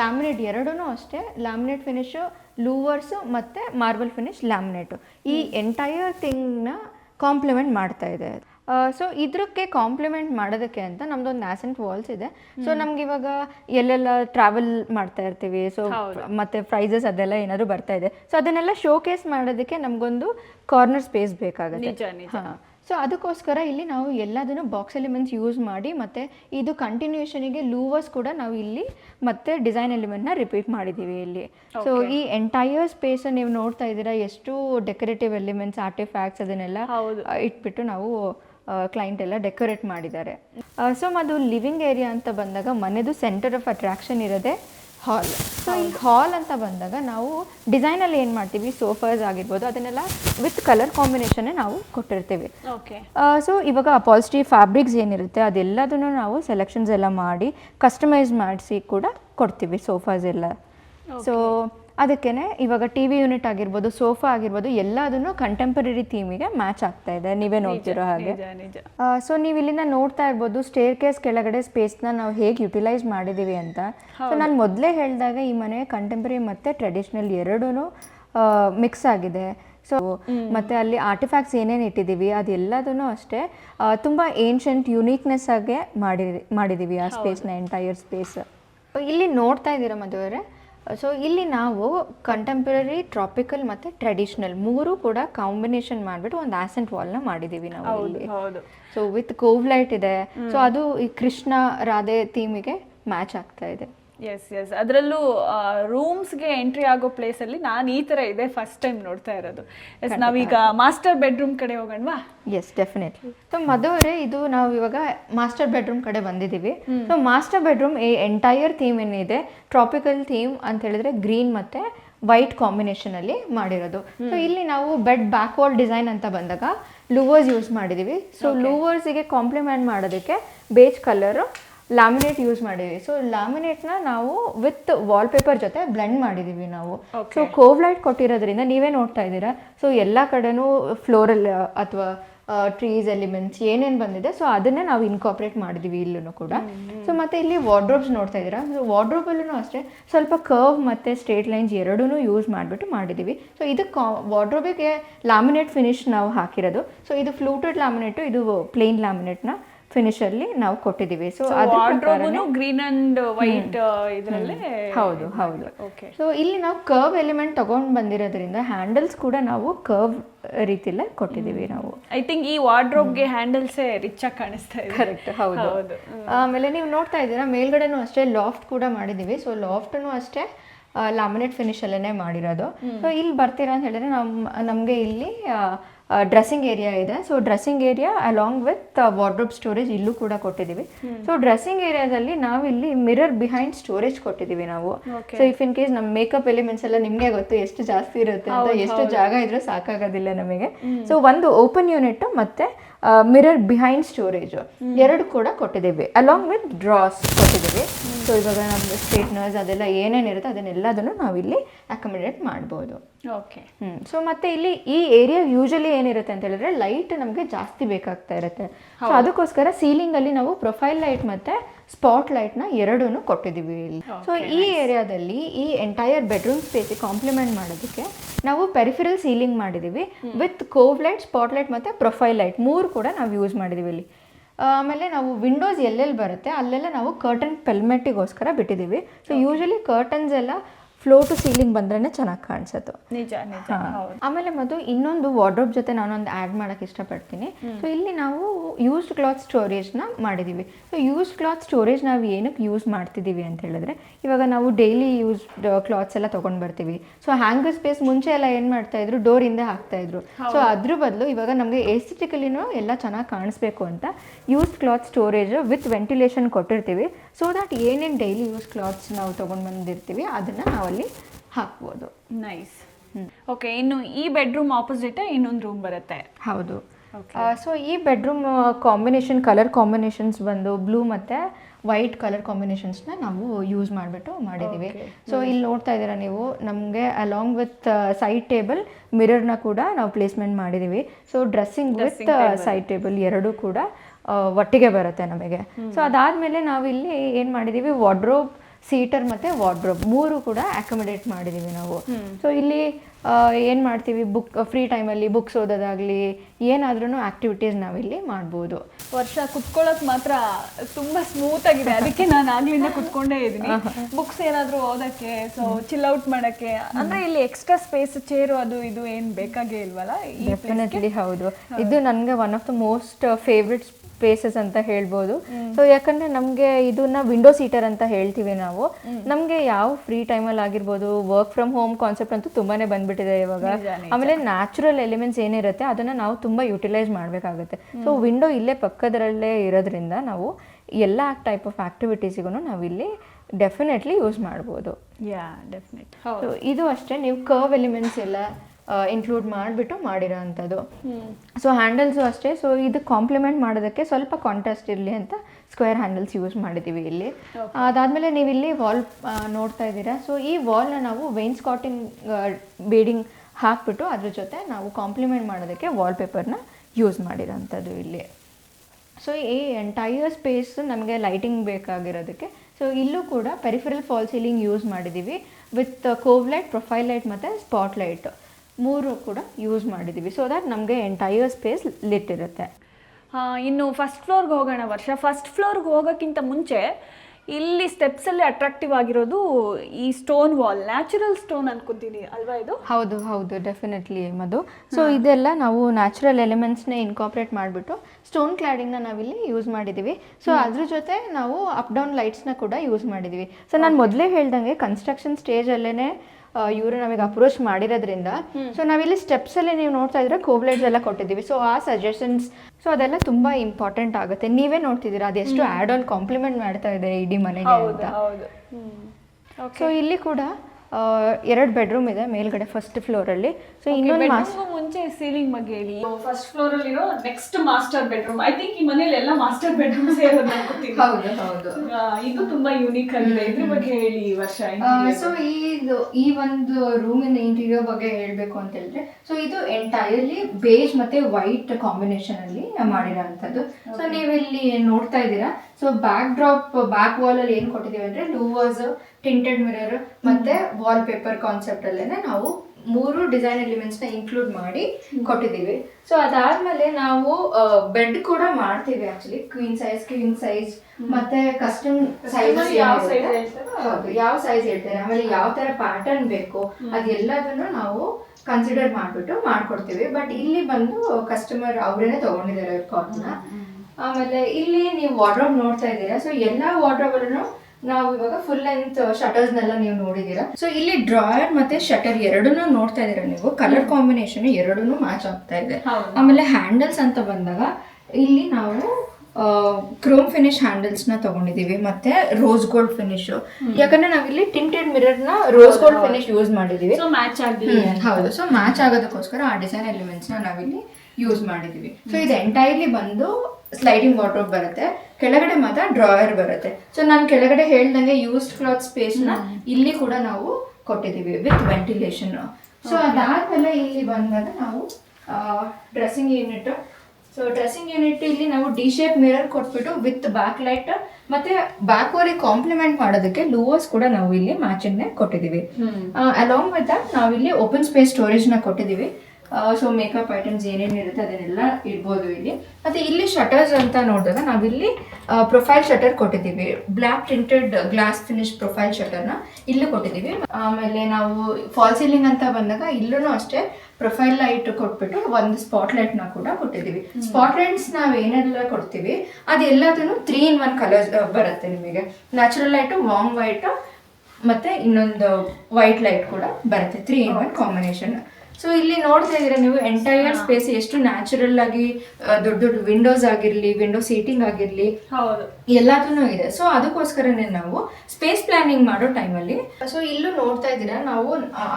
ಲ್ಯಾಮಿನೇಟ್ ಎರಡೂ ಅಷ್ಟೇ. ಲ್ಯಾಮಿನೇಟ್ ಫಿನಿಶು ಲೂವರ್ಸು ಮತ್ತೆ ಮಾರ್ಬಲ್ ಫಿನಿಶ್ ಲ್ಯಾಮಿನೇಟು ಈ ಎಂಟೈರ್ ಥಿಂಗ್ನ ಕಾಂಪ್ಲಿಮೆಂಟ್ ಮಾಡ್ತಾ ಇದೆ. ಸೊ ಇದಕ್ಕೆ ಕಾಂಪ್ಲಿಮೆಂಟ್ ಮಾಡೋದಕ್ಕೆ ಅಂತ ನಮ್ದೊಂದು ನ್ಯಾಸೆಂಟ್ ವಾಲ್ಸ್ ಇದೆ. ಸೊ ನಮ್ಗೆ ಇವಾಗ ಎಲ್ಲೆಲ್ಲ ಟ್ರಾವೆಲ್ ಮಾಡ್ತಾ ಇರ್ತೀವಿ. ಸೊ ಮತ್ತೆ ಪ್ರೈಸಸ್ ಅದೆಲ್ಲ ಏನಾದ್ರು ಬರ್ತಾ ಇದೆ. ಸೊ ಅದನ್ನೆಲ್ಲ ಶೋಕೇಸ್ ಮಾಡೋದಕ್ಕೆ ನಮಗೊಂದು ಕಾರ್ನರ್ ಸ್ಪೇಸ್ ಬೇಕಾಗುತ್ತೆ. ಸೊ ಅದಕ್ಕೋಸ್ಕರ ಇಲ್ಲಿ ನಾವು ಎಲ್ಲದನ್ನು ಬಾಕ್ಸ್ ಎಲಿಮೆಂಟ್ಸ್ ಯೂಸ್ ಮಾಡಿ ಮತ್ತೆ ಇದು ಕಂಟಿನ್ಯೂಷನಿಗೆ ಲೂವರ್ಸ್ ಕೂಡ ನಾವು ಇಲ್ಲಿ ಮತ್ತೆ ಡಿಸೈನ್ ಎಲಿಮೆಂಟ್ನ ರಿಪೀಟ್ ಮಾಡಿದ್ದೀವಿ ಇಲ್ಲಿ. ಸೊ ಈ ಎಂಟೈರ್ ಸ್ಪೇಸ್ ನೀವು ನೋಡ್ತಾ ಇದ್ದೀರಾ ಎಷ್ಟು ಡೆಕೋರೇಟಿವ್ ಎಲಿಮೆಂಟ್ಸ್ ಆರ್ಟಿಫ್ಯಾಕ್ಟ್ಸ್ ಅದನ್ನೆಲ್ಲ ಇಟ್ಬಿಟ್ಟು ನಾವು ಕ್ಲೈಂಟ್ ಎಲ್ಲ ಡೆಕೋರೇಟ್ ಮಾಡಿದ್ದಾರೆ. ಸೊ ಅದು ಲಿವಿಂಗ್ ಏರಿಯಾ ಅಂತ ಬಂದಾಗ ಮನೆದು ಸೆಂಟರ್ ಆಫ್ ಅಟ್ರಾಕ್ಷನ್ ಇರೋದೇ ಹಾಲ್ ಸೊ ಈ ಹಾಲ್ ಅಂತ ಬಂದಾಗ ನಾವು ಡಿಸೈನಲ್ಲಿ ಏನು ಮಾಡ್ತೀವಿ? ಸೋಫಾಸ್ ಆಗಿರ್ಬೋದು ಅದನ್ನೆಲ್ಲ ವಿತ್ ಕಲರ್ ಕಾಂಬಿನೇಷನ್ನೇ ನಾವು ಕೊಟ್ಟಿರ್ತೀವಿ. ಓಕೆ ಸೊ ಇವಾಗ ಪಾಸಿಟಿವ್ ಫ್ಯಾಬ್ರಿಕ್ಸ್ ಏನಿರುತ್ತೆ ಅದೆಲ್ಲದನ್ನು ನಾವು ಸೆಲೆಕ್ಷನ್ಸ್ ಎಲ್ಲ ಮಾಡಿ ಕಸ್ಟಮೈಸ್ ಮಾಡಿಸಿ ಕೂಡ ಕೊಡ್ತೀವಿ ಸೋಫಾಸ್ ಎಲ್ಲ. ಸೊ ಅದಕ್ಕೇನೆ ಇವಾಗ ಟಿ ವಿ ಯೂನಿಟ್ ಆಗಿರ್ಬೋದು ಸೋಫಾ ಆಗಿರ್ಬೋದು ಎಲ್ಲದನ್ನು ಕಂಟೆಂಪರರಿ ಥೀಮಿಗೆ ಮ್ಯಾಚ್ ಆಗ್ತಾ ಇದೆ. ನೀವೇ ನೋಡ್ತಿರೋ ಹಾಗೆ. ಸೊ ನೀವು ಇಲ್ಲಿಂದ ನೋಡ್ತಾ ಇರ್ಬೋದು ಸ್ಟೇರ್ ಕೇಸ್ ಕೆಳಗಡೆ ಸ್ಪೇಸ್ನ ನಾವು ಹೇಗೆ ಯುಟಿಲೈಸ್ ಮಾಡಿದ್ದೀವಿ ಅಂತ. ಸೊ ನಾನು ಮೊದಲೇ ಹೇಳಿದಾಗ ಈ ಮನೆ ಕಂಟೆಂಪರರಿ ಮತ್ತು ಟ್ರೆಡಿಷ್ನಲ್ ಎರಡೂ ಮಿಕ್ಸ್ ಆಗಿದೆ. ಸೊ ಮತ್ತೆ ಅಲ್ಲಿ ಆರ್ಟಿಫ್ಯಾಕ್ಟ್ಸ್ ಏನೇನು ಇಟ್ಟಿದ್ದೀವಿ ಅದೆಲ್ಲದೂ ಅಷ್ಟೇ. ತುಂಬ ಏನ್ಷಂಟ್ ಯುನೀಕ್ನೆಸ್ ಆಗಿ ಮಾಡಿ ಮಾಡಿದ್ದೀವಿ ಆ ಸ್ಪೇಸ್ನ ಎಂಟೈರ್ ಸ್ಪೇಸ್ ಇಲ್ಲಿ ನೋಡ್ತಾ ಇದ್ದೀರಾ ಮದುವರೆ ಸೊ ಇಲ್ಲಿ ನಾವು ಕಂಟೆಂಪರರಿ ಟ್ರಾಪಿಕಲ್ ಮತ್ತು ಟ್ರೆಡಿಷನಲ್ ಮೂರು ಕೂಡ ಕಾಂಬಿನೇಷನ್ ಮಾಡಿಬಿಟ್ಟು ಒಂದು ಆಸೆಂಟ್ ವಾಲ್ನ ಮಾಡಿದ್ದೀವಿ ನಾವು ಸೊ ವಿತ್ ಕೋವ್ ಲೈಟ್ ಇದೆ. ಸೊ ಅದು ಈ ಕೃಷ್ಣ ರಾಧೆ ಥೀಮಿಗೆ ಮ್ಯಾಚ್ ಆಗ್ತಾ ಇದೆ. ಎಸ್ ಎಸ್ ಅದರಲ್ಲೂ ರೂಮ್ಸ್ಗೆ ಎಂಟ್ರಿ ಆಗೋ ಪ್ಲೇಸಲ್ಲಿ ನಾನು ಈ ಥರ ಇದೆ ಫಸ್ಟ್ ಟೈಮ್ ನೋಡ್ತಾ ಇರೋದು. ಎಸ್ ನಾವೀಗ ಮಾಸ್ಟರ್ ಬೆಡ್ರೂಮ್ ಕಡೆ ಹೋಗೋಣವಾ? ಎಸ್ ಡೆಫಿನೆಟ್ಲಿ ಸೊ ಮದುವರೆ ಇದು ನಾವು ಇವಾಗ ಮಾಸ್ಟರ್ ಬೆಡ್ರೂಮ್ ಕಡೆ ಬಂದಿದ್ದೀವಿ ಸೊ ಮಾಸ್ಟರ್ ಬೆಡ್ರೂಮ್ ಈ ಎಂಟೈರ್ ಥೀಮ್ ಏನಿದೆ ಟ್ರಾಪಿಕಲ್ ಥೀಮ್ ಅಂತ ಹೇಳಿದ್ರೆ ಗ್ರೀನ್ ಮತ್ತೆ ವೈಟ್ ಕಾಂಬಿನೇಷನ್ ಅಲ್ಲಿ ಮಾಡಿರೋದು. ಸೊ ಇಲ್ಲಿ ನಾವು ಬೆಡ್ ಬ್ಯಾಕ್ ವಾಲ್ ಡಿಸೈನ್ ಅಂತ ಬಂದಾಗ ಲೂವರ್ಸ್ ಯೂಸ್ ಮಾಡಿದೀವಿ. ಸೊ ಲೂವರ್ಸಿಗೆ ಕಾಂಪ್ಲಿಮೆಂಟ್ ಮಾಡೋದಕ್ಕೆ ಬೇಜ್ ಕಲರ್ ಲ್ಯಾಮಿನೇಟ್ ಯೂಸ್ ಮಾಡಿದ್ವಿ. ಸೊ ಲ್ಯಾಮಿನೇಟ್ನ ನಾವು ವಿತ್ ವಾಲ್ಪೇಪರ್ ಜೊತೆ ಬ್ಲೆಂಡ್ ಮಾಡಿದ್ದೀವಿ ನಾವು. ಸೊ ಕೋವ್ ಲೈಟ್ ಕೊಟ್ಟಿರೋದ್ರಿಂದ ನೀವೇ ನೋಡ್ತಾ ಇದ್ದೀರಾ? ಸೊ ಎಲ್ಲ ಕಡೆನೂ ಫ್ಲೋರಲ್ ಅಥವಾ ಟ್ರೀಸ್ ಎಲಿಮೆಂಟ್ಸ್ ಏನೇನು ಬಂದಿದೆ ಸೊ ಅದನ್ನೇ ನಾವು ಇನ್ಕಾಪ್ರೇಟ್ ಮಾಡಿದೀವಿ ಇಲ್ಲೂ ಕೂಡ. ಸೊ ಮತ್ತೆ ಇಲ್ಲಿ ವಾರ್ಡ್ರೋಬ್ಸ್ ನೋಡ್ತಾ ಇದ್ದೀರಾ? ಸೊ ವಾರ್ಡ್ರೋಬಲ್ಲೂ ಅಷ್ಟೇ ಸ್ವಲ್ಪ ಕರ್ವ್ ಮತ್ತೆ ಸ್ಟ್ರೇಟ್ ಲೈನ್ಸ್ ಎರಡೂ ಯೂಸ್ ಮಾಡಿಬಿಟ್ಟು ಮಾಡಿದ್ದೀವಿ ಸೊ ಇದು ಕಾ ವಾರ್ಡ್ರೋಬಿಗೆ ಲ್ಯಾಮಿನೇಟ್ ಫಿನಿಶ್ ನಾವು ಹಾಕಿರೋದು. ಸೊ ಇದು ಫ್ಲೂಟೆಡ್ ಲ್ಯಾಮಿನೇಟು ಇದು ಪ್ಲೇನ್ ಲ್ಯಾಮಿನೇಟ್ನ ಫಿನಿಶಲ್ಲಿ ನಾವು ಕೊಟ್ಟಿದ್ದೀವಿ. ಸೊ ಅದು ಗ್ರೀನ್ ಅಂಡ್ ವೈಟ್ ಇದರಲ್ಲೇ ಹೌದು ಹೌದು. ಓಕೆ ಸೊ ಇಲ್ಲಿ ನಾವು ಕರ್ವ್ ಎಲಿಮೆಂಟ್ ತಗೊಂಡು ಬಂದಿರೋದ್ರಿಂದ ಹ್ಯಾಂಡಲ್ಸ್ ಕೂಡ ನಾವು ಕರ್ವ್ ರೀತಿಲೇ ಕೊಟ್ಟಿದ್ದೀವಿ ನಾವು. ಐ ಥಿಂಕ್ ಈ ವಾರ್ಡ್ರೋಬ್ಗೆ ಹ್ಯಾಂಡಲ್ಸೇ ರಿಚ್ ಆಗಿ ಕಾಣಿಸ್ತಾ ಇದೆ. ಕರೆಕ್ಟ್ ಹೌದು. ಹೌದು. ಆಮೇಲೆ ನೀವು ನೋಡ್ತಾ ಇದ್ದೀರಾ ಮೇಲ್ಗಡೆನೂ ಅಷ್ಟೇ ಲಾಫ್ಟ್ ಕೂಡ ಮಾಡಿದ್ದೀವಿ. ಸೊ ಲಾಫ್ಟನ್ನು ಅಷ್ಟೇ ಲ್ಯಾಮಿನೇಟ್ ಫಿನಿಶಲ್ಲೇ ಮಾಡಿರೋದು. ಸೊ ಇಲ್ಲಿ ಬರ್ತೀರಾ ಅಂತ ಹೇಳಿದ್ರೆ ನಮ್ಮ ನಮಗೆ ಇಲ್ಲಿ ಡ್ರೆಸ್ಸಿಂಗ್ ಏರಿಯಾ ಇದೆ. So dressing area along with wardrobe storage ಇಲ್ಲೂ ಕೂಡ ಕೊಟ್ಟಿದ್ದೀವಿ. ಸೊ ಡ್ರೆಸ್ಸಿಂಗ್ ಏರಿಯಾದಲ್ಲಿ ನಾವಿಲ್ಲಿ ಇಲ್ಲಿ ಮಿರರ್ ಬಿಹೈಂಡ್ ಸ್ಟೋರೇಜ್ ಕೊಟ್ಟಿದ್ದೀವಿ ನಾವು. ಸೊ ಇಫ್ ಇನ್ ಕೇಸ್ ನಮ್ಮ ಮೇಕಪ್ ಎಲಿಮೆಂಟ್ಸ್ ಎಲ್ಲ ನಿಮಗೆ ಗೊತ್ತು ಎಷ್ಟು ಜಾಸ್ತಿ ಇರುತ್ತೆ ಅಂತ ಎಷ್ಟು ಜಾಗ ಇದ್ರೂ ಸಾಕಾಗೋದಿಲ್ಲ ನಮಗೆ. ಸೊ ಒಂದು ಓಪನ್ ಯೂನಿಟ್ ಮತ್ತೆ ಮಿರರ್ ಬಿಹೈಂಡ್ ಸ್ಟೋರೇಜ್ ಎರಡು ಕೂಡ ಕೊಟ್ಟಿದ್ದೀವಿ. ಅಲಾಂಗ್ ವಿತ್ ಡ್ರಾಸ್ ಕೊಟ್ಟಿದ್ದೀವಿ. ಸೊ ಇವಾಗ ನಮ್ದು ಸ್ಟ್ರೇಟ್ನರ್ಸ್ ಅದೆಲ್ಲ ಏನೇನಿರುತ್ತೆ ಅದನ್ನೆಲ್ಲದನ್ನು ನಾವಿಲ್ಲಿ ಅಕಮಿಡೇಟ್ ಮಾಡ್ಬೋದು. ಓಕೆ ಹ್ಮ್. ಸೊ ಮತ್ತೆ ಇಲ್ಲಿ ಈ ಏರಿಯಾ ಯೂಶಲಿ ಏನಿರುತ್ತೆ ಅಂತ ಹೇಳಿದ್ರೆ ಲೈಟ್ ನಮಗೆ ಜಾಸ್ತಿ ಬೇಕಾಗ್ತಾ ಇರುತ್ತೆ. ಸೊ ಅದಕ್ಕೋಸ್ಕರ ಸೀಲಿಂಗ್ ಅಲ್ಲಿ ನಾವು ಪ್ರೊಫೈಲ್ ಲೈಟ್ ಮತ್ತೆ ಸ್ಪಾಟ್ ಲೈಟ್ನ ಎರಡೂ ಕೊಟ್ಟಿದ್ದೀವಿ ಇಲ್ಲಿ. ಸೊ ಈ ಏರಿಯಾದಲ್ಲಿ ಈ ಎಂಟೈರ್ ಬೆಡ್ರೂಮ್ ಸ್ಪೇಸ್ ಕಾಂಪ್ಲಿಮೆಂಟ್ ಮಾಡೋದಕ್ಕೆ ನಾವು ಪೆರಿಫಿರಲ್ ಸೀಲಿಂಗ್ ಮಾಡಿದ್ದೀವಿ with cove light spot light ಮತ್ತೆ ಪ್ರೊಫೈಲ್ ಲೈಟ್ ಮೂರು ಕೂಡ ನಾವು ಯೂಸ್ ಮಾಡಿದ್ದೀವಿ ಇಲ್ಲಿ. ಆಮೇಲೆ ನಾವು ವಿಂಡೋಸ್ ಎಲ್ಲೆಲ್ಲಿ ಬರುತ್ತೆ ಅಲ್ಲೆಲ್ಲ ನಾವು ಕರ್ಟನ್ ಪೆಲ್ಮೆಟ್ಟಿಗೋಸ್ಕರ ಬಿಟ್ಟಿದ್ದೀವಿ. ಸೊ ಯೂಶಲಿ ಕರ್ಟನ್ಸ್ ಎಲ್ಲ ಫ್ಲೋ ಟು ಸೀಲಿಂಗ್ ಬಂದ್ರೇ ಚೆನ್ನಾಗಿ ಕಾಣಿಸುತ್ತೆ ನಿಜ ನಿಜ. ಆಮೇಲೆ ಮತ್ತು ಇನ್ನೊಂದು ವಾರ್ಡ್ರೋಬ್ ಜೊತೆ ನಾನೊಂದು ಆ್ಯಡ್ ಮಾಡೋಕ್ಕೆ ಇಷ್ಟಪಡ್ತೀನಿ. ಸೊ ಇಲ್ಲಿ ನಾವು ಯೂಸ್ಡ್ ಕ್ಲಾತ್ ಸ್ಟೋರೇಜ್ನ ಮಾಡಿದ್ದೀವಿ ಸೊ ಯೂಸ್ ಕ್ಲಾತ್ ಸ್ಟೋರೇಜ್ ನಾವು ಏನಕ್ಕೆ ಯೂಸ್ ಮಾಡ್ತಿದ್ದೀವಿ ಅಂತ ಹೇಳಿದ್ರೆ ಇವಾಗ ನಾವು ಡೈಲಿ ಯೂಸ್ಡ್ ಕ್ಲಾತ್ಸ್ ಎಲ್ಲ ತೊಗೊಂಡು ಬರ್ತೀವಿ. ಸೊ ಹ್ಯಾಂಗರ್ ಸ್ಪೇಸ್ ಮುಂಚೆ ಎಲ್ಲ ಏನು ಮಾಡ್ತಾ ಇದ್ರು? ಡೋರ್ ಹಿಂದೆ ಹಾಕ್ತಾ ಇದ್ರು. ಸೊ ಅದ್ರ ಬದಲು ಇವಾಗ ನಮಗೆ ಎಸ್ಥೆಟಿಕಲಿನೂ ಎಲ್ಲ ಚೆನ್ನಾಗಿ ಕಾಣಿಸ್ಬೇಕು ಅಂತ use cloth storage with ventilation ಕೊಟ್ಟಿರ್ತೀವಿ. ಸೊ ದಟ್ ಏನೇನು ಡೈಲಿ ಯೂಸ್ ಕ್ಲಾತ್ಸ್ ನಾವು ತೊಗೊಂಡು ಬಂದಿರ್ತೀವಿ ಅದನ್ನು ನಾವಲ್ಲಿ ಹಾಕ್ಬೋದು. ನೈಸ್ ಓಕೆ ಇನ್ನು ಈ ಬೆಡ್ರೂಮ್ ಆಪೋಸಿಟ್ ಇನ್ನೊಂದು ರೂಮ್ ಬರುತ್ತೆ. ಹೌದು. ಸೊ ಈ ಬೆಡ್ರೂಮ್ ಕಾಂಬಿನೇಷನ್ ಕಲರ್ ಕಾಂಬಿನೇಷನ್ಸ್ ಬಂದು ಬ್ಲೂ ಮತ್ತು ವೈಟ್ ಕಲರ್ ಕಾಂಬಿನೇಷನ್ಸ್ನ ನಾವು ಯೂಸ್ ಮಾಡಿಬಿಟ್ಟು ಮಾಡಿದ್ದೀವಿ ಸೊ ಇಲ್ಲಿ ನೋಡ್ತಾ ಇದ್ದೀರಾ ನೀವು ನಮಗೆ ಅಲಾಂಗ್ ವಿತ್ ಸೈಡ್ ಟೇಬಲ್ ಮಿರರ್ನ ಕೂಡ ನಾವು ಪ್ಲೇಸ್ಮೆಂಟ್ ಮಾಡಿದ್ದೀವಿ so dressing with side table ಎರಡೂ ಕೂಡ ಒಟ್ಟಿಗೆ ಬರುತ್ತೆ ನಮಗೆ. ಸೊ ಅದಾದಮೇಲೆ ನಾವಿಲ್ಲಿ ಏನು ಮಾಡಿದ್ದೀವಿ ವಾರ್ಡ್ರೋಬ್ ಸೀಟರ್ ಮತ್ತು ವಾರ್ಡ್ರೋಬ್ ಮೂರು ಕೂಡ ಅಕಮಿಡೇಟ್ ಮಾಡಿದ್ದೀವಿ ನಾವು. ಸೊ ಇಲ್ಲಿ ಏನು ಮಾಡ್ತೀವಿ? ಬುಕ್ ಫ್ರೀ ಟೈಮಲ್ಲಿ ಬುಕ್ಸ್ ಓದೋದಾಗಲಿ ಏನಾದ್ರೂ ಆ್ಯಕ್ಟಿವಿಟೀಸ್ ನಾವಿಲ್ಲಿ ಮಾಡ್ಬೋದು. ವರ್ಷ ಕುತ್ಕೊಳ್ಳೋಕ್ ಮಾತ್ರ ತುಂಬಾ ಸ್ಮೂತ್ ಆಗಿದೆ. ಅದಕ್ಕೆ ನಾನು ಆಗ್ಲಿಂದ ಕುತ್ಕೊಂಡೇ ಇದ್ದೀನಿ. ಬುಕ್ಸ್ ಏನಾದರೂ ಓದಕ್ಕೆ ಸೊ ಚಿಲ್ ಔಟ್ ಮಾಡಕ್ಕೆ ಅಂದ್ರೆ ಇಲ್ಲಿ ಎಕ್ಸ್ಟ್ರಾ ಸ್ಪೇಸ್ ಚೇರು ಅದು ಇದು ಏನ್ ಬೇಕಾಗೇ ಇಲ್ವಲ್ಲ? ಡೆಫಿನೆಟ್ಲಿ ಹೌದು. ಇದು ನನಗೆ one of the most favourite spaces ಅಂತ ಹೇಳ್ಬೋದು. ಸೊ ಯಾಕಂದ್ರೆ ನಮಗೆ ಇದನ್ನ ವಿಂಡೋ ಸೀಟರ್ ಅಂತ ಹೇಳ್ತೀವಿ ನಾವು. ನಮಗೆ ಯಾವ ಫ್ರೀ ಟೈಮಲ್ಲಿ ಆಗಿರ್ಬೋದು ವರ್ಕ್ ಫ್ರಮ್ ಹೋಮ್ ಕಾನ್ಸೆಪ್ಟ್ ಅಂತೂ ತುಂಬಾನೇ ಬಂದ್ಬಿಟ್ಟಿದೆ ಇವಾಗ. ಆಮೇಲೆ ನ್ಯಾಚುರಲ್ ಎಲಿಮೆಂಟ್ಸ್ ಏನಿರುತ್ತೆ ಅದನ್ನ ನಾವು ತುಂಬಾ ಯುಟಿಲೈಸ್ ಮಾಡಬೇಕಾಗುತ್ತೆ. ಸೊ ವಿಂಡೋ ಇಲ್ಲೇ ಪಕ್ಕದರಲ್ಲೇ ಇರೋದ್ರಿಂದ ನಾವು ಎಲ್ಲ ಟೈಪ್ ಆಫ್ ಆಕ್ಟಿವಿಟೀಸಿಗೂ ನಾವಿಲ್ಲಿ ಡೆಫಿನೆಟ್ಲಿ ಯೂಸ್ ಮಾಡ್ಬೋದು. ಯಾ ಡೆಫಿನೆಟ್ ಸೊ ಇದು ಅಷ್ಟೇ. ನೀವು ಕರ್ವ್ ಎಲಿಮೆಂಟ್ಸ್ ಎಲ್ಲ ಇನ್ಕ್ಲೂಡ್ ಮಾಡಿಬಿಟ್ಟು ಮಾಡಿರೋ ಅಂಥದ್ದು ಸೊ ಹ್ಯಾಂಡಲ್ಸು ಅಷ್ಟೇ. ಸೊ ಇದು ಕಾಂಪ್ಲಿಮೆಂಟ್ ಮಾಡೋದಕ್ಕೆ ಸ್ವಲ್ಪ ಕಾಂಟ್ರಾಸ್ಟ್ ಇರಲಿ ಅಂತ ಸ್ಕ್ವೇರ್ ಹ್ಯಾಂಡಲ್ಸ್ ಯೂಸ್ ಮಾಡಿದ್ದೀವಿ ಇಲ್ಲಿ. ಅದಾದಮೇಲೆ ನೀವು ಇಲ್ಲಿ ವಾಲ್ ನೋಡ್ತಾ ಇದ್ದೀರಾ. ಸೊ ಈ ವಾಲ್ನ ನಾವು ವೈನ್ ಸ್ಕಾಟಿಂಗ್ ಬೇಡಿಂಗ್ ಹಾಕ್ಬಿಟ್ಟು ಅದ್ರ ಜೊತೆ ನಾವು ಕಾಂಪ್ಲಿಮೆಂಟ್ ಮಾಡೋದಕ್ಕೆ ವಾಲ್ಪೇಪರ್ನ ಯೂಸ್ ಮಾಡಿರೋಂಥದ್ದು ಇಲ್ಲಿ. ಸೊ ಈ ಎಂಟೈರ್ ಸ್ಪೇಸ್ ನಮಗೆ ಲೈಟಿಂಗ್ ಬೇಕಾಗಿರೋದಕ್ಕೆ. ಸೊ ಇಲ್ಲೂ ಕೂಡ ಪೆರಿಫರಲ್ ಫಾಲ್ ಸೀಲಿಂಗ್ ಯೂಸ್ ಮಾಡಿದ್ದೀವಿ with cove light profile light ಮತ್ತು ಸ್ಪಾಟ್ ಲೈಟ್ ಮೂರು ಕೂಡ ಯೂಸ್ ಮಾಡಿದ್ದೀವಿ ಸೊ ದಟ್ ನಮಗೆ ಎಂಟೈರ್ ಸ್ಪೇಸ್ ಲಿಟ್ ಇರುತ್ತೆ. ಇನ್ನು ಫಸ್ಟ್ ಫ್ಲೋರ್ಗೆ ಹೋಗೋಣ ವರ್ಷ. ಫಸ್ಟ್ ಫ್ಲೋರ್ಗೆ ಹೋಗೋಕ್ಕಿಂತ ಮುಂಚೆ ಇಲ್ಲಿ ಸ್ಟೆಪ್ಸಲ್ಲಿ ಅಟ್ರಾಕ್ಟಿವ್ ಆಗಿರೋದು ಈ ಸ್ಟೋನ್ ವಾಲ್ ನ್ಯಾಚುರಲ್ ಸ್ಟೋನ್ ಅನ್ಕೊತೀನಿ ಅಲ್ವಾ ಇದು? ಹೌದು ಹೌದು ಡೆಫಿನೆಟ್ಲಿ ಮದು ಸೊ ಇದೆಲ್ಲ ನಾವು ನ್ಯಾಚುರಲ್ ಎಲಿಮೆಂಟ್ಸ್ನ ಇನ್ಕಾಪ್ರೇಟ್ ಮಾಡಿಬಿಟ್ಟು ಸ್ಟೋನ್ ಕ್ಲಾಡಿಂಗ್ನ ನಾವಿಲ್ಲಿ ಯೂಸ್ ಮಾಡಿದ್ದೀವಿ ಸೊ ಅದ್ರ ಜೊತೆ ನಾವು ಅಪ್ ಡೌನ್ ಲೈಟ್ಸ್ನ ಕೂಡ ಯೂಸ್ ಮಾಡಿದ್ದೀವಿ ಸೊ ನಾನು ಮೊದಲೇ ಹೇಳ್ದಂಗೆ ಕನ್ಸ್ಟ್ರಕ್ಷನ್ ಸ್ಟೇಜಲ್ಲೇ ಇವರು ನಮಗೆ ಅಪ್ರೋಚ್ ಮಾಡಿರೋದ್ರಿಂದ ಸೊ ನಾವಿಲ್ಲಿ ಸ್ಟೆಪ್ಸ್ ಅಲ್ಲಿ ನೀವು ನೋಡ್ತಾ ಇದ್ರೆ ಕೋಬ್ಲೆಟ್ಸ್ ಎಲ್ಲ ಕೊಟ್ಟಿದ್ದೀವಿ. ಸೊ ಆ ಸಜೆಷನ್ಸ್ ಸೊ ಅದೆಲ್ಲ ತುಂಬಾ ಇಂಪಾರ್ಟೆಂಟ್ ಆಗುತ್ತೆ. ನೀವೇ ನೋಡ್ತಿದ್ದೀರಾ? ಅದೆಷ್ಟು ಆಡ್ ಆನ್ ಕಾಂಪ್ಲಿಮೆಂಟ್ ಮಾಡ್ತಾ ಇದೆ ಇಡೀ ಮನೆಗೆ ಅಂತ. ಸೊ ಇಲ್ಲಿ ಕೂಡ ಎರಡು ಬೆಡ್ರೂಮ್ ಇದೆ ಮೇಲ್ಗಡೆ ಫಸ್ಟ್ ಫ್ಲೋರಲ್ಲಿ ಸೊ ಇನ್ನೊಂದು ಮಾಸ್ಟರ್ ಮುಂಚೆ ಸೀಲಿಂಗ್ ಬಗ್ಗೆ ಹೇಳಿ. ಫಸ್ಟ್ ಫ್ಲೋರ್ ಅಲ್ಲಿ ಇರೋ next master bedroom I think ಈ ಮನೇಲಿ ಎಲ್ಲ ಮಾಸ್ಟರ್ ಬೆಡ್ರೂಮ್ ಇರೋದು ಅನ್ಕೋತೀನಿ ಹೌದು ಹೌದು. ಇದು ತುಂಬಾ ಯೂನಿಕ್ ಆಗಿದೆ. ಇದ್ರ ಬಗ್ಗೆ ಹೇಳಿ ಈ ವರ್ಷ ಸೊ ಇದು ಈ ಒಂದು ರೂಮಿನ ಇಂಟೀರಿಯರ್ ಬಗ್ಗೆ ಹೇಳಬೇಕು ಅಂತ ಹೇಳಿದ್ರೆ ಸೊ ಇದು ಎಂಟೈರ್ಲಿ ಬೇಜ್ ಮತ್ತೆ ವೈಟ್ ಕಾಂಬಿನೇಷನ್ ಅಲ್ಲಿ ಮಾಡಿರೋಂಥದ್ದು. ಸೊ ನೀವಿಲ್ಲಿ ನೋಡ್ತಾ ಇದ್ದೀರಾ. So back drop back wall ಅಲ್ಲಿ ಏನ್ ಕೊಟ್ಟಿದೀವಿ ಅಂದ್ರೆ ಲೂವರ್ಸ್ ಟಿಂಟೆಡ್ ಮಿರರ್ ಮತ್ತೆ ವಾಲ್ ಪೇಪರ್ ಕಾನ್ಸೆಪ್ಟ್ ಅಲ್ಲೇನೆ ನಾವು ಮೂರು ಡಿಸೈನ್ ಎಲಿಮೆಂಟ್ಸ್ನ ಇನ್ಕ್ಲೂಡ್ ಮಾಡಿ ಕೊಟ್ಟಿದ್ದೀವಿ. ಸೊ ಅದಾದ್ಮೇಲೆ ನಾವು ಬೆಡ್ ಕೂಡ ಮಾಡ್ತೀವಿ actually queen size queen size ಮತ್ತೆ ಕಸ್ಟಮ್ ಸೈಜ್ ಯಾವ ಸೈಜ್ ಹೇಳ್ತಾರೋ? ಯಾವ ಸೈಜ್ ಹೇಳ್ತಾರೆ? ಆಮೇಲೆ ಯಾವ ತರ ಪ್ಯಾಟರ್ನ್ ಬೇಕು? ಅದೆಲ್ಲದನ್ನು ನಾವು ಕನ್ಸಿಡರ್ ಮಾಡ್ಬಿಟ್ಟು ಮಾಡ್ಕೊಡ್ತೀವಿ. ಬಟ್ ಇಲ್ಲಿ ಬಂದು ಕಸ್ಟಮರ್ ಅವರೇನೆ ತಗೊಂಡಿದ್ದಾರೆ ಕಾರ್ನ ಆಮೇಲೆ ಇಲ್ಲಿ ನೀವು ವಾರ್ಡ್ರೋಬ್ ನೋಡ್ತಾ ಇದ್ದೀರಾ? ಸೊ ಎಲ್ಲಾ ವಾರ್ಡ್ರೋಬ್ ಅಲ್ಲೂ ನಾವು ಇವಾಗ ಫುಲ್ ಲೆಂತ್ ಶಟರ್ಸ್ ನೆಲ್ಲ ನೀವು ನೋಡಿದೀರಾ ಸೊ ಇಲ್ಲಿ ಡ್ರಾಯರ್ ಮತ್ತೆ ಶಟರ್ ಎರಡನ್ನೂ ನೋಡ್ತಾ ಇದ್ದೀರಾ ನೀವು? ಕಲರ್ ಕಾಂಬಿನೇಷನ್ ಎರಡನ್ನೂ ಮ್ಯಾಚ್ ಆಗ್ತಾ ಇದೆ. ಆಮೇಲೆ ಹ್ಯಾಂಡಲ್ಸ್ ಅಂತ ಬಂದಾಗ ಇಲ್ಲಿ ನಾವು ಕ್ರೋಮ್ ಫಿನಿಶ್ ಹ್ಯಾಂಡಲ್ಸ್ನ ತಗೊಂಡಿದೀವಿ ಮತ್ತೆ ರೋಸ್ ಗೋಲ್ಡ್ ಫಿನಿಶ್ ಯಾಕಂದ್ರೆ ನಾವಿಲ್ಲಿ ಟಿಂಟೆಡ್ ಮಿರರ್ನ ರೋಸ್ ಗೋಲ್ಡ್ ಫಿನಿಶ್ ಯೂಸ್ ಮಾಡಿದೀವಿ ಮ್ಯಾಚ್ ಹೌದು. ಸೊ ಮ್ಯಾಚ್ ಆಗೋದಕ್ಕೋಸ್ಕರ ಆ ಡಿಸೈನ್ ಎಲಿಮೆಂಟ್ಸ್ನ ನಾವಿಲ್ಲಿ ಯೂಸ್ ಮಾಡಿದೀವಿ ಸೊ ಇದು ಎಂಟೈರ್ಲಿ ಬಂದು ಸ್ಲೈಡಿಂಗ್ ವಾಟರ್ ಬರುತ್ತೆ. ಕೆಳಗಡೆ ಮಾತ್ರ ಡ್ರಾಯರ್ ಬರುತ್ತೆ. ಸೊ ನಾನು ಕೆಳಗಡೆ ಹೇಳ್ದಂಗೆ ಯೂಸ್ಡ್ ಕ್ಲಾತ್ ಸ್ಪೇಸ್ನ ಇಲ್ಲಿ ಕೂಡ ನಾವು ಕೊಟ್ಟಿದೀವಿ ವಿತ್ ವೆಂಟಿಲೇಷನ್ ಸೊ ಅದಾದ್ಮೇಲೆ ಇಲ್ಲಿ ಬಂದಾಗ ನಾವು dressing unit so dressing unit ಇಲ್ಲಿ ನಾವು ಡಿ ಶೇಪ್ ಮಿರರ್ ಕೊಟ್ಬಿಟ್ಟು ವಿತ್ ಬ್ಯಾಕ್ ಲೈಟ್ ಮತ್ತೆ ಬ್ಯಾಕ್ ವರಿಗೆ ಕಾಂಪ್ಲಿಮೆಂಟ್ ಮಾಡೋದಕ್ಕೆ ಲೂವರ್ಸ್ ಕೂಡ ನಾವು ಇಲ್ಲಿ ಮ್ಯಾಚಿಂಗ್ ಕೊಟ್ಟಿದ್ದೀವಿ. ಅಲಾಂಗ್ ವಿತ್ ದಟ್ ನಾವಿಲ್ಲಿ ಓಪನ್ ಸ್ಪೇಸ್ ಸ್ಟೋರೇಜ್ನ ಕೊಟ್ಟಿದ್ದೀವಿ. ಸೊ ಮೇಕಪ್ ಐಟಮ್ಸ್ ಏನೇನು ಇರುತ್ತೆ ಅದನ್ನೆಲ್ಲ ಇಡ್ಬೋದು ಇಲ್ಲಿ. ಮತ್ತೆ ಇಲ್ಲಿ ಶಟರ್ಸ್ ಅಂತ ನೋಡಿದಾಗ ನಾವಿಲ್ಲಿ ಪ್ರೊಫೈಲ್ ಶಟರ್ ಕೊಟ್ಟಿದ್ದೀವಿ. Black printed glass finish profile ಶಟರ್ನ ಇಲ್ಲಿ ಕೊಟ್ಟಿದ್ದೀವಿ. ಆಮೇಲೆ ನಾವು ಫಾಲ್ ಸೀಲಿಂಗ್ ಅಂತ ಬಂದಾಗ ಇಲ್ಲೂ ಅಷ್ಟೇ ಪ್ರೊಫೈಲ್ ಲೈಟ್ ಕೊಟ್ಬಿಟ್ಟು ಒಂದು ಸ್ಪಾಟ್ ಲೈಟ್ನ ಕೂಡ ಕೊಟ್ಟಿದ್ದೀವಿ. ಸ್ಪಾಟ್ ಲೈಟ್ಸ್ ನಾವು ಏನೆಲ್ಲ ಕೊಡ್ತೀವಿ? ಅದೆಲ್ಲದನ್ನು ತ್ರೀ ಇನ್ ಒನ್ ಕಲರ್ಸ್ ಬರುತ್ತೆ ನಿಮಗೆ. ನ್ಯಾಚುರಲ್ ಲೈಟ್ ವಾಮ್ ವೈಟ್ ಮತ್ತೆ ಇನ್ನೊಂದು ವೈಟ್ ಲೈಟ್ ಕೂಡ ಬರುತ್ತೆ. Three in one combination so ಇಲ್ಲಿ ನೋಡ್ತಾ ಇದ್ದೀರಾ ನೀವು ಎಂಟೈರ್ ಸ್ಪೇಸ್ ಎಷ್ಟು ನ್ಯಾಚುರಲ್ ಆಗಿ ದೊಡ್ಡ ದೊಡ್ಡ ವಿಂಡೋಸ್ ಆಗಿರ್ಲಿ ವಿಂಡೋ ಸೀಟಿಂಗ್ ಆಗಿರ್ಲಿ ಎಲ್ಲದೂ ಇದೆ. ಸೊ ಅದಕ್ಕೋಸ್ಕರನೇ ನಾವು ಸ್ಪೇಸ್ ಪ್ಲಾನಿಂಗ್ ಮಾಡೋ ಟೈಮಲ್ಲಿ ಸೊ ಇಲ್ಲೂ ನೋಡ್ತಾ ಇದ್ದೀರಾ ನಾವು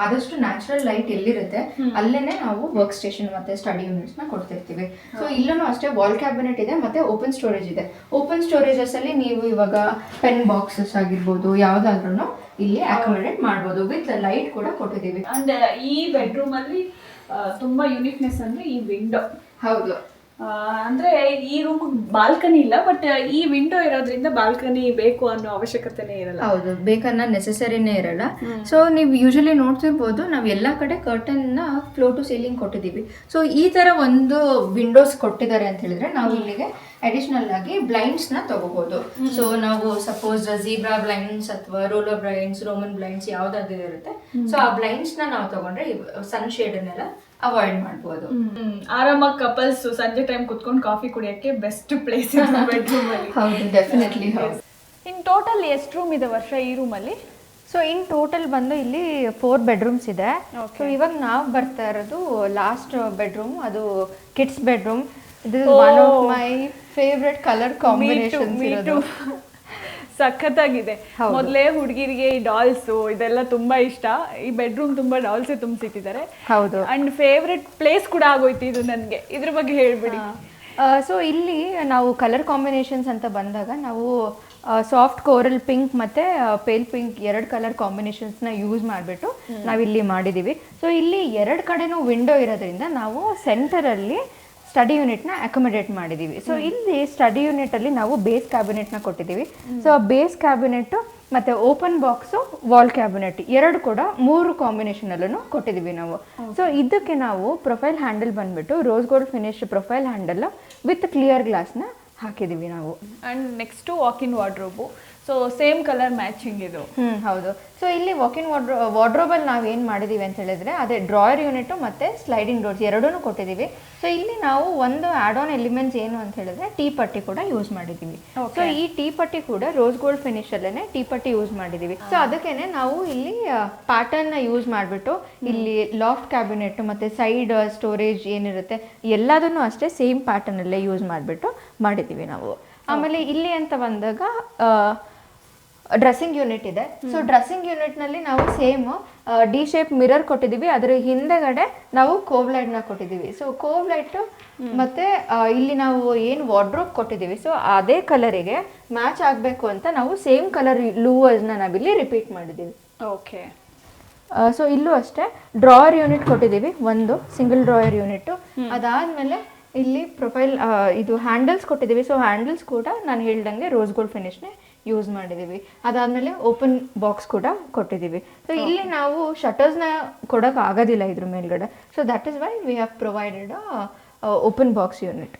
ಆದಷ್ಟು ನ್ಯಾಚುರಲ್ ಲೈಟ್ ಎಲ್ಲಿರುತ್ತೆ ಅಲ್ಲೇನೆ ನಾವು ವರ್ಕ್ ಸ್ಟೇಷನ್ ಮತ್ತೆ ಸ್ಟಡಿ ಯೂನಿಟ್ಸ್ನ ಕೊಡ್ತಿರ್ತೀವಿ. ಸೊ ಇಲ್ಲೂ ಅಷ್ಟೇ ವಾಲ್ ಕ್ಯಾಬಿನೆಟ್ ಇದೆ ಮತ್ತೆ ಓಪನ್ ಸ್ಟೋರೇಜ್ ಇದೆ. ಓಪನ್ ಸ್ಟೋರೇಜಸ್ ಅಲ್ಲಿ ನೀವು ಇವಾಗ ಪೆನ್ ಬಾಕ್ಸಸ್ ಆಗಿರ್ಬೋದು ಯಾವ್ದಾದ್ರು ಇಲ್ಲಿ ಅಕಾಮಿಡೇಟ್ ಮಾಡ್ಬೋದು. ವಿತ್ ಲೈಟ್ ಕೂಡ ಕೊಟ್ಟಿದ್ದೀವಿ. ಅಂಡ್ ಈ ಬೆಡ್ರೂಮ್ ಅಲ್ಲಿ ತುಂಬಾ ಯುನಿಕ್ನೆಸ್ ಅಂದ್ರೆ ಈ ವಿಂಡೋ ಹೌದು. ಅಂದ್ರೆ ಈ ರೂಮ್ ಬಾಲ್ಕನಿ ಇಲ್ಲ ಬಟ್ ಈ ವಿಂಡೋ ಇರೋದ್ರಿಂದ ಬಾಲ್ಕನಿ ಬೇಕು ಅನ್ನೋ ಅವಶ್ಯಕತೆನೇ ಇರಲ್ಲ. ಹೌದು ಬೇಕನ್ನ ನೆಸೆಸರಿನೇ ಇರಲ್ಲ. ಸೊ ನೀವು ಯೂಶಲಿ ನೋಡ್ತಿರ್ಬೋದು ನಾವು ಎಲ್ಲಾ ಕಡೆ ಕರ್ಟನ್ನ ಫ್ಲೋ ಟು ಸೀಲಿಂಗ್ ಕೊಟ್ಟಿದೀವಿ ಸೊ ಈ ತರ ಒಂದು ವಿಂಡೋಸ್ ಕೊಟ್ಟಿದ್ದಾರೆ ಅಂತ ಹೇಳಿದ್ರೆ ನಾವು ಇಲ್ಲಿಗೆ ಅಡಿಷನಲ್ ಆಗಿ ಬ್ಲೈಂಡ್ಸ್ನ ತಗೋಬಹುದು ಸೊ ನಾವು ಸಪೋಸ್ ಜೀಬ್ರಾ ಬ್ಲೈಂಡ್ಸ್ ಅಥವಾ ರೋಲರ್ ಬ್ಲೈಂಡ್ಸ್ ರೋಮನ್ ಬ್ಲೈಂಡ್ಸ್ ಯಾವ್ದಾದ್ರು ಇರುತ್ತೆ. ಸೊ ಆ ಬ್ಲೈಂಡ್ಸ್ನ ನಾವು ತಗೊಂಡ್ರೆ ಸನ್ ಶೇಡ್ ಅನ್ನೆಲ್ಲ ಅವಾಯ್ಡ್ ಮಾಡ್ಬೋದು. ಆರಾಮಾಗಿ ಕಪಲ್ಸ್ ಸಂಜೆ ಟೈಮ್ ಕುತ್ಕೊಂಡು ಕಾಫಿ ಕುಡಿಯಕ್ಕೆ ಬೆಸ್ಟ್ ಪ್ಲೇಸ್ ಬೆಡ್ರೂಮ್ ಹೌದು ಡೆಫಿನೆಟ್ಲಿ ಹೌದು. ಇನ್ ಟೋಟಲ್ ಎಷ್ಟು ರೂಮ್ ಇದೆ ವರ್ಷ ಈ ರೂಮ್ ಅಲ್ಲಿ? ಸೊ ಇನ್ ಟೋಟಲ್ ಬಂದು ಇಲ್ಲಿ ಫೋರ್ ಬೆಡ್ರೂಮ್ಸ್ ಇದೆ. ಸೊ ಇವಾಗ ನಾವು ಬರ್ತಾ ಇರೋದು ಲಾಸ್ಟ್ ಬೆಡ್ರೂಮ್ ಅದು ಕಿಡ್ಸ್ ಬೆಡ್ರೂಮ್ ಇದು one of my favourite colour combination ಇರೋದು. ಸಖತ್ತಾಗಿದೆ. ಮೊದಲೇ ಹುಡುಗಿರಿಗೆ ಈ ಡಾಲ್ಸ್ ಇದೆಲ್ಲ ತುಂಬಾ ಇಷ್ಟ. ಈ ಬೆಡ್ರೂಮ್ ತುಂಬಾ ಡಾಲ್ಸ್ ತುಂಬಿಸಿಟ್ಟಿದ್ದಾರೆ. ಹೌದು. ಅಂಡ್ ಫೇವ್ರೆಟ್ ಪ್ಲೇಸ್ ಕೂಡ ಆಗೋಯ್ತು ಇದು ನನಗೆ. ಇದ್ರ ಬಗ್ಗೆ ಹೇಳ್ಬಿಡಿ. ಸೊ ಇಲ್ಲಿ ನಾವು ಕಲರ್ ಕಾಂಬಿನೇಷನ್ಸ್ ಅಂತ ಬಂದಾಗ ನಾವು ಸಾಫ್ಟ್ ಕೋರಲ್ ಪಿಂಕ್ ಮತ್ತೆ ಪೇಲ್ ಪಿಂಕ್ ಎರಡು ಕಲರ್ ಕಾಂಬಿನೇಷನ್ಸ್ನ ಯೂಸ್ ಮಾಡಿಬಿಟ್ಟು ನಾವಿಲ್ಲಿ ಮಾಡಿದ್ದೀವಿ ಸೊ ಇಲ್ಲಿ ಎರಡು ಕಡೆನೂ ವಿಂಡೋ ಇರೋದ್ರಿಂದ ನಾವು ಸೆಂಟರಲ್ಲಿ ಸ್ಟಡಿ ಯೂನಿಟ್ನ ಅಕೊಮಡೇಟ್ ಮಾಡಿದ್ದೀವಿ ಸೊ ಇಲ್ಲಿ ಸ್ಟಡಿ ಯೂನಿಟಲ್ಲಿ ನಾವು ಬೇಸ್ ಕ್ಯಾಬಿನೆಟ್ನ ಕೊಟ್ಟಿದ್ದೀವಿ. ಸೊ ಬೇಸ್ ಕ್ಯಾಬಿನೆಟ್ ಮತ್ತು ಓಪನ್ ಬಾಕ್ಸು ವಾಲ್ ಕ್ಯಾಬಿನೆಟ್ ಎರಡು ಕೂಡ ಮೂರು ಕಾಂಬಿನೇಷನಲ್ಲೂ ಕೊಟ್ಟಿದ್ದೀವಿ ನಾವು. ಸೊ ಇದಕ್ಕೆ ನಾವು ಪ್ರೊಫೈಲ್ ಹ್ಯಾಂಡಲ್ ಬಂದ್ಬಿಟ್ಟು rose gold finish profile handle with clear ಗ್ಲಾಸ್ನ ಹಾಕಿದ್ದೀವಿ ನಾವು. And next walk in wardrobe so same colour matching ಇದು. ಹ್ಮ್. ಹೌದು. ಸೊ ಇಲ್ಲಿ ವಾಕಿನ್ ವಾಡ್ರೋ ವಾರ್ಡ್ರೋಬಲ್ಲಿ ನಾವು ಏನು ಮಾಡಿದೀವಿ ಅಂತ ಹೇಳಿದ್ರೆ ಅದೇ ಡ್ರಾಯರ್ ಯೂನಿಟ್ ಮತ್ತು ಸ್ಲೈಡಿಂಗ್ ಡೋರ್ಸ್ ಎರಡೂ ಕೊಟ್ಟಿದ್ದೀವಿ ಸೊ ಇಲ್ಲಿ ನಾವು ಒಂದು ಆಡ್ ಆನ್ ಎಲಿಮೆಂಟ್ಸ್ ಏನು ಅಂತ ಹೇಳಿದ್ರೆ ಟೀ ಪಟ್ಟಿ ಕೂಡ ಯೂಸ್ ಮಾಡಿದ್ದೀವಿ ಸೊ ಈ ಟೀ ಪಟ್ಟಿ ಕೂಡ ರೋಸ್ ಗೋಲ್ಡ್ ಫಿನಿಶ್ ಅಲ್ಲೇ ಟೀ ಪಟ್ಟಿ ಯೂಸ್ ಮಾಡಿದ್ದೀವಿ ಸೊ ಅದಕ್ಕೇನೆ ನಾವು ಇಲ್ಲಿ ಪ್ಯಾಟರ್ನ್ ಯೂಸ್ ಮಾಡಿಬಿಟ್ಟು ಇಲ್ಲಿ ಲಾಫ್ಟ್ ಕ್ಯಾಬಿನೆಟ್ ಮತ್ತೆ ಸೈಡ್ ಸ್ಟೋರೇಜ್ ಏನಿರುತ್ತೆ ಎಲ್ಲದನ್ನು ಅಷ್ಟೇ ಸೇಮ್ ಪ್ಯಾಟರ್ನ್ ಅಲ್ಲೇ ಯೂಸ್ ಮಾಡಿಬಿಟ್ಟು ಮಾಡಿದ್ದೀವಿ ನಾವು. ಆಮೇಲೆ ಇಲ್ಲಿ ಅಂತ ಬಂದಾಗ ಡ್ರೆಸ್ಸಿಂಗ್ ಯೂನಿಟ್ ಇದೆ. ಸೊ ಡ್ರೆಸ್ಸಿಂಗ್ ಯೂನಿಟ್ನಲ್ಲಿ ನಾವು ಸೇಮ್ ಡಿ ಶೇಪ್ ಮಿರರ್ ಕೊಟ್ಟಿದೀವಿ ಅದರ ಹಿಂದೆಗಡೆ ನಾವು ಕೋವ್ನ ಕೊಟ್ಟಿದೀವಿ ಸೊ ಕೋವ್ ಲೈಟ್ ಮತ್ತೆ ಇಲ್ಲಿ ನಾವು ಏನು ವಾರ್ಡ್ರೋಬ್ ಕೊಟ್ಟಿದೀವಿ ಸೊ ಅದೇ ಕಲರಿಗೆ ಮ್ಯಾಚ್ ಆಗಬೇಕು ಅಂತ ನಾವು ಸೇಮ್ ಕಲರ್ ಲೂವರ್ಸ್ನ ನಾವಿಲ್ಲಿ ರಿಪೀಟ್ ಮಾಡಿದೀವಿ ಓಕೆ ಸೊ ಇಲ್ಲೂ ಅಷ್ಟೇ ಡ್ರಾಯರ್ ಯೂನಿಟ್ ಕೊಟ್ಟಿದೀವಿ ಒಂದು ಸಿಂಗಲ್ ಡ್ರಾಯರ್ ಯೂನಿಟ್ ಅದಾದ್ಮೇಲೆ ಇಲ್ಲಿ ಪ್ರೊಫೈಲ್ ಇದು ಹ್ಯಾಂಡಲ್ಸ್ ಕೊಟ್ಟಿದ್ದೀವಿ. ಸೊ ಹ್ಯಾಂಡಲ್ಸ್ ಕೂಡ ನಾನು ಹೇಳ್ದಂಗೆ ರೋಸ್ ಗೋಲ್ಡ್ ಫಿನಿಶ್ನೇ ಯೂಸ್ ಮಾಡಿದ್ದೀವಿ ಅದಾದ್ಮೇಲೆ ಓಪನ್ ಬಾಕ್ಸ್ ಕೂಡ ಕೊಟ್ಟಿದ್ದೀವಿ ಸೊ ಇಲ್ಲಿ ನಾವು ಶಟರ್ಸ್ನ ಕೊಡೋಕ್ಕಾಗೋದಿಲ್ಲ ಆಗೋದಿಲ್ಲ ಇದ್ರ ಮೇಲ್ಗಡೆ. So that is why we have provided open box unit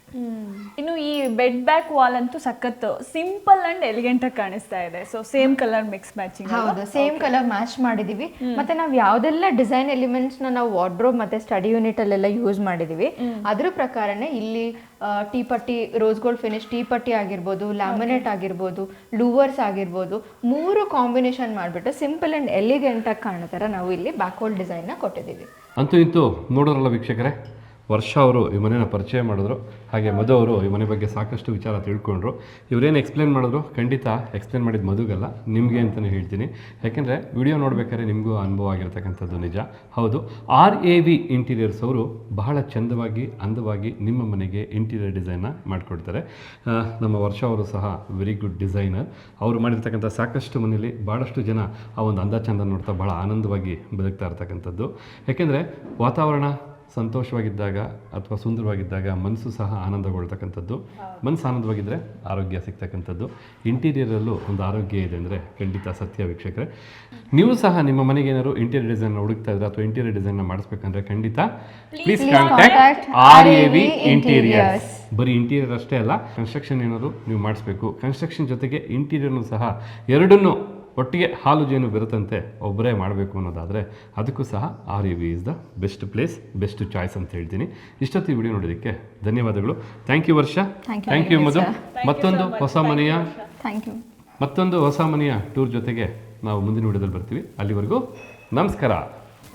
ಇನ್ನು ಈ ಬೆಡ್ ಬ್ಯಾಕ್ ವಾಲ್ ಅಂತೂ ಸಖತ್ ಸಿಂಪಲ್ ಅಂಡ್ ಎಲಿಗೆಂಟ್ ಆಗಿ ಕಾಣಿಸ್ತಾ ಇದೆ. So same colour mix matching ಹೌದು ಸೇಮ್ ಕಲರ್ ಮ್ಯಾಚ್ ಮಾಡಿದೀವಿ. ಮತ್ತೆ ನಾವು ಯಾವ್ದೆಲ್ಲ ಡಿಸೈನ್ ಎಲಿಮೆಂಟ್ಸ್ನ ನಾವು ವಾರ್ಡ್ರೋಬ್ ಮತ್ತೆ ಸ್ಟಡಿ ಯೂನಿಟ್ ಅಲ್ಲೆಲ್ಲ ಯೂಸ್ ಮಾಡಿದೀವಿ ಅದ್ರ ಪ್ರಕಾರನೇ ಇಲ್ಲಿ ಟೀ ಪಟ್ಟಿ ರೋಸ್ ಗೋಲ್ಡ್ ಫಿನಿಶ್ ಟೀ ಪಟ್ಟಿ ಆಗಿರ್ಬೋದು ಲ್ಯಾಮಿನೇಟ್ ಆಗಿರ್ಬೋದು ಲೂವರ್ಸ್ ಆಗಿರ್ಬೋದು ಮೂರು ಕಾಂಬಿನೇಷನ್ ಮಾಡಿಬಿಟ್ಟು ಸಿಂಪಲ್ ಅಂಡ್ ಎಲಿಗೆಂಟ್ ಆಗಿ ಕಾಣೋ ಥರ ನಾವು ಇಲ್ಲಿ ಬ್ಯಾಕ್ವರ್ಡ್ ಡಿಸೈನ್ನ ಕೊಟ್ಟಿದ್ದೀವಿ ಅಂತೂ ಇಂತೂ ನೋಡೋರಲ್ಲ ವೀಕ್ಷಕರೇ ವರ್ಷ ಅವರು ಈ ಮನೆನ ಪರಿಚಯ ಮಾಡಿದ್ರು. ಹಾಗೆ ಮಧು ಅವರು ಈ ಮನೆ ಬಗ್ಗೆ ಸಾಕಷ್ಟು ವಿಚಾರ ತಿಳ್ಕೊಂಡ್ರು. ಇವರೇನು ಎಕ್ಸ್ಪ್ಲೇನ್ ಮಾಡಿದ್ರು? ಖಂಡಿತ ಎಕ್ಸ್ಪ್ಲೇನ್ ಮಾಡಿದ ಮಧುಗಲ್ಲ. ನಿಮಗೆ ಅಂತಲೇ ಹೇಳ್ತೀನಿ. ಯಾಕೆಂದರೆ ವಿಡಿಯೋ ನೋಡ್ಬೇಕಾದ್ರೆ ನಿಮಗೂ ಅನುಭವ ಆಗಿರ್ತಕ್ಕಂಥದ್ದು ನಿಜ. ಹೌದು ಆರ್ ಎ ವಿ ಇಂಟೀರಿಯರ್ಸ್ ಅವರು ಬಹಳ ಚಂದವಾಗಿ, ಅಂದವಾಗಿ ನಿಮ್ಮ ಮನೆಗೆ ಇಂಟೀರಿಯರ್ ಡಿಸೈನ್ನ ಮಾಡಿಕೊಡ್ತಾರೆ. ನಮ್ಮ ವರ್ಷ ಅವರು ಸಹ ವೆರಿ ಗುಡ್ ಡಿಸೈನರ್ ಅವರು ಮಾಡಿರ್ತಕ್ಕಂಥ ಸಾಕಷ್ಟು ಮನೆಯಲ್ಲಿ ಭಾಳಷ್ಟು ಜನ ಆ ಒಂದು ಅಂದ ಚಂದ ನೋಡ್ತಾ ಭಾಳ ಆನಂದವಾಗಿ ಬದುಕ್ತಾ ಇರ್ತಕ್ಕಂಥದ್ದು. ಯಾಕೆಂದರೆ ವಾತಾವರಣ ಸಂತೋಷವಾಗಿದ್ದಾಗ ಅಥವಾ ಸುಂದರವಾಗಿದ್ದಾಗ ಮನಸ್ಸು ಸಹ ಆನಂದಗೊಳ್ತಕ್ಕಂಥದ್ದು. ಮನಸ್ಸು ಆನಂದವಾಗಿದ್ದರೆ ಆರೋಗ್ಯ ಸಿಗ್ತಕ್ಕಂಥದ್ದು. ಇಂಟೀರಿಯರಲ್ಲೂ ಒಂದು ಆರೋಗ್ಯ ಇದೆ ಅಂದರೆ ಖಂಡಿತ ಸತ್ಯ ವೀಕ್ಷಕರೆ. ನೀವು ಸಹ ನಿಮ್ಮ ಮನೆಗೆ ಏನಾದ್ರು ಇಂಟೀರಿಯರ್ ಡಿಸೈನ್ ಹುಡುಕ್ತಾ ಇದ್ರೆ ಅಥವಾ ಇಂಟೀರಿಯರ್ ಡಿಸೈನ್ ಮಾಡಿಸ್ಬೇಕಂದ್ರೆ ಖಂಡಿತ please contact R A V interior ಬರೀ ಇಂಟೀರಿಯರ್ ಅಷ್ಟೇ ಅಲ್ಲ ಕನ್ಸ್ಟ್ರಕ್ಷನ್ ಏನಾದರೂ ನೀವು ಮಾಡಿಸ್ಬೇಕು. ಕನ್ಸ್ಟ್ರಕ್ಷನ್ ಜೊತೆಗೆ ಇಂಟೀರಿಯರ್ನು ಸಹ ಎರಡನ್ನೂ ಒಟ್ಟಿಗೆ ಹಾಲು ಜೇನು ಬೆರೆತಂತೆ ಒಬ್ಬರೇ ಮಾಡಬೇಕು ಅನ್ನೋದಾದರೆ ಅದಕ್ಕೂ ಸಹ R U V is the best place best choice ಅಂತ ಹೇಳ್ತೀನಿ. ಇಷ್ಟೊತ್ತಿ ವಿಡಿಯೋ ನೋಡೋದಕ್ಕೆ ಧನ್ಯವಾದಗಳು. Thank you Varsha. Thank you Madhu. ಮತ್ತೊಂದು ಹೊಸ ಮನೆಯ ಥ್ಯಾಂಕ್ ಯು ಮತ್ತೊಂದು ಹೊಸ ಮನೆಯ ಟೂರ್ ಜೊತೆಗೆ ನಾವು ಮುಂದಿನ ವಿಡಿಯೋದಲ್ಲಿ ಬರ್ತೀವಿ. ಅಲ್ಲಿವರೆಗೂ ನಮಸ್ಕಾರ.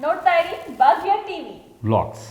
ನೋಡ್ತಾ ಇರಿ ಭಾಗ್ಯ ಟಿವಿ. ವ್ಲಾಗ್ಸ್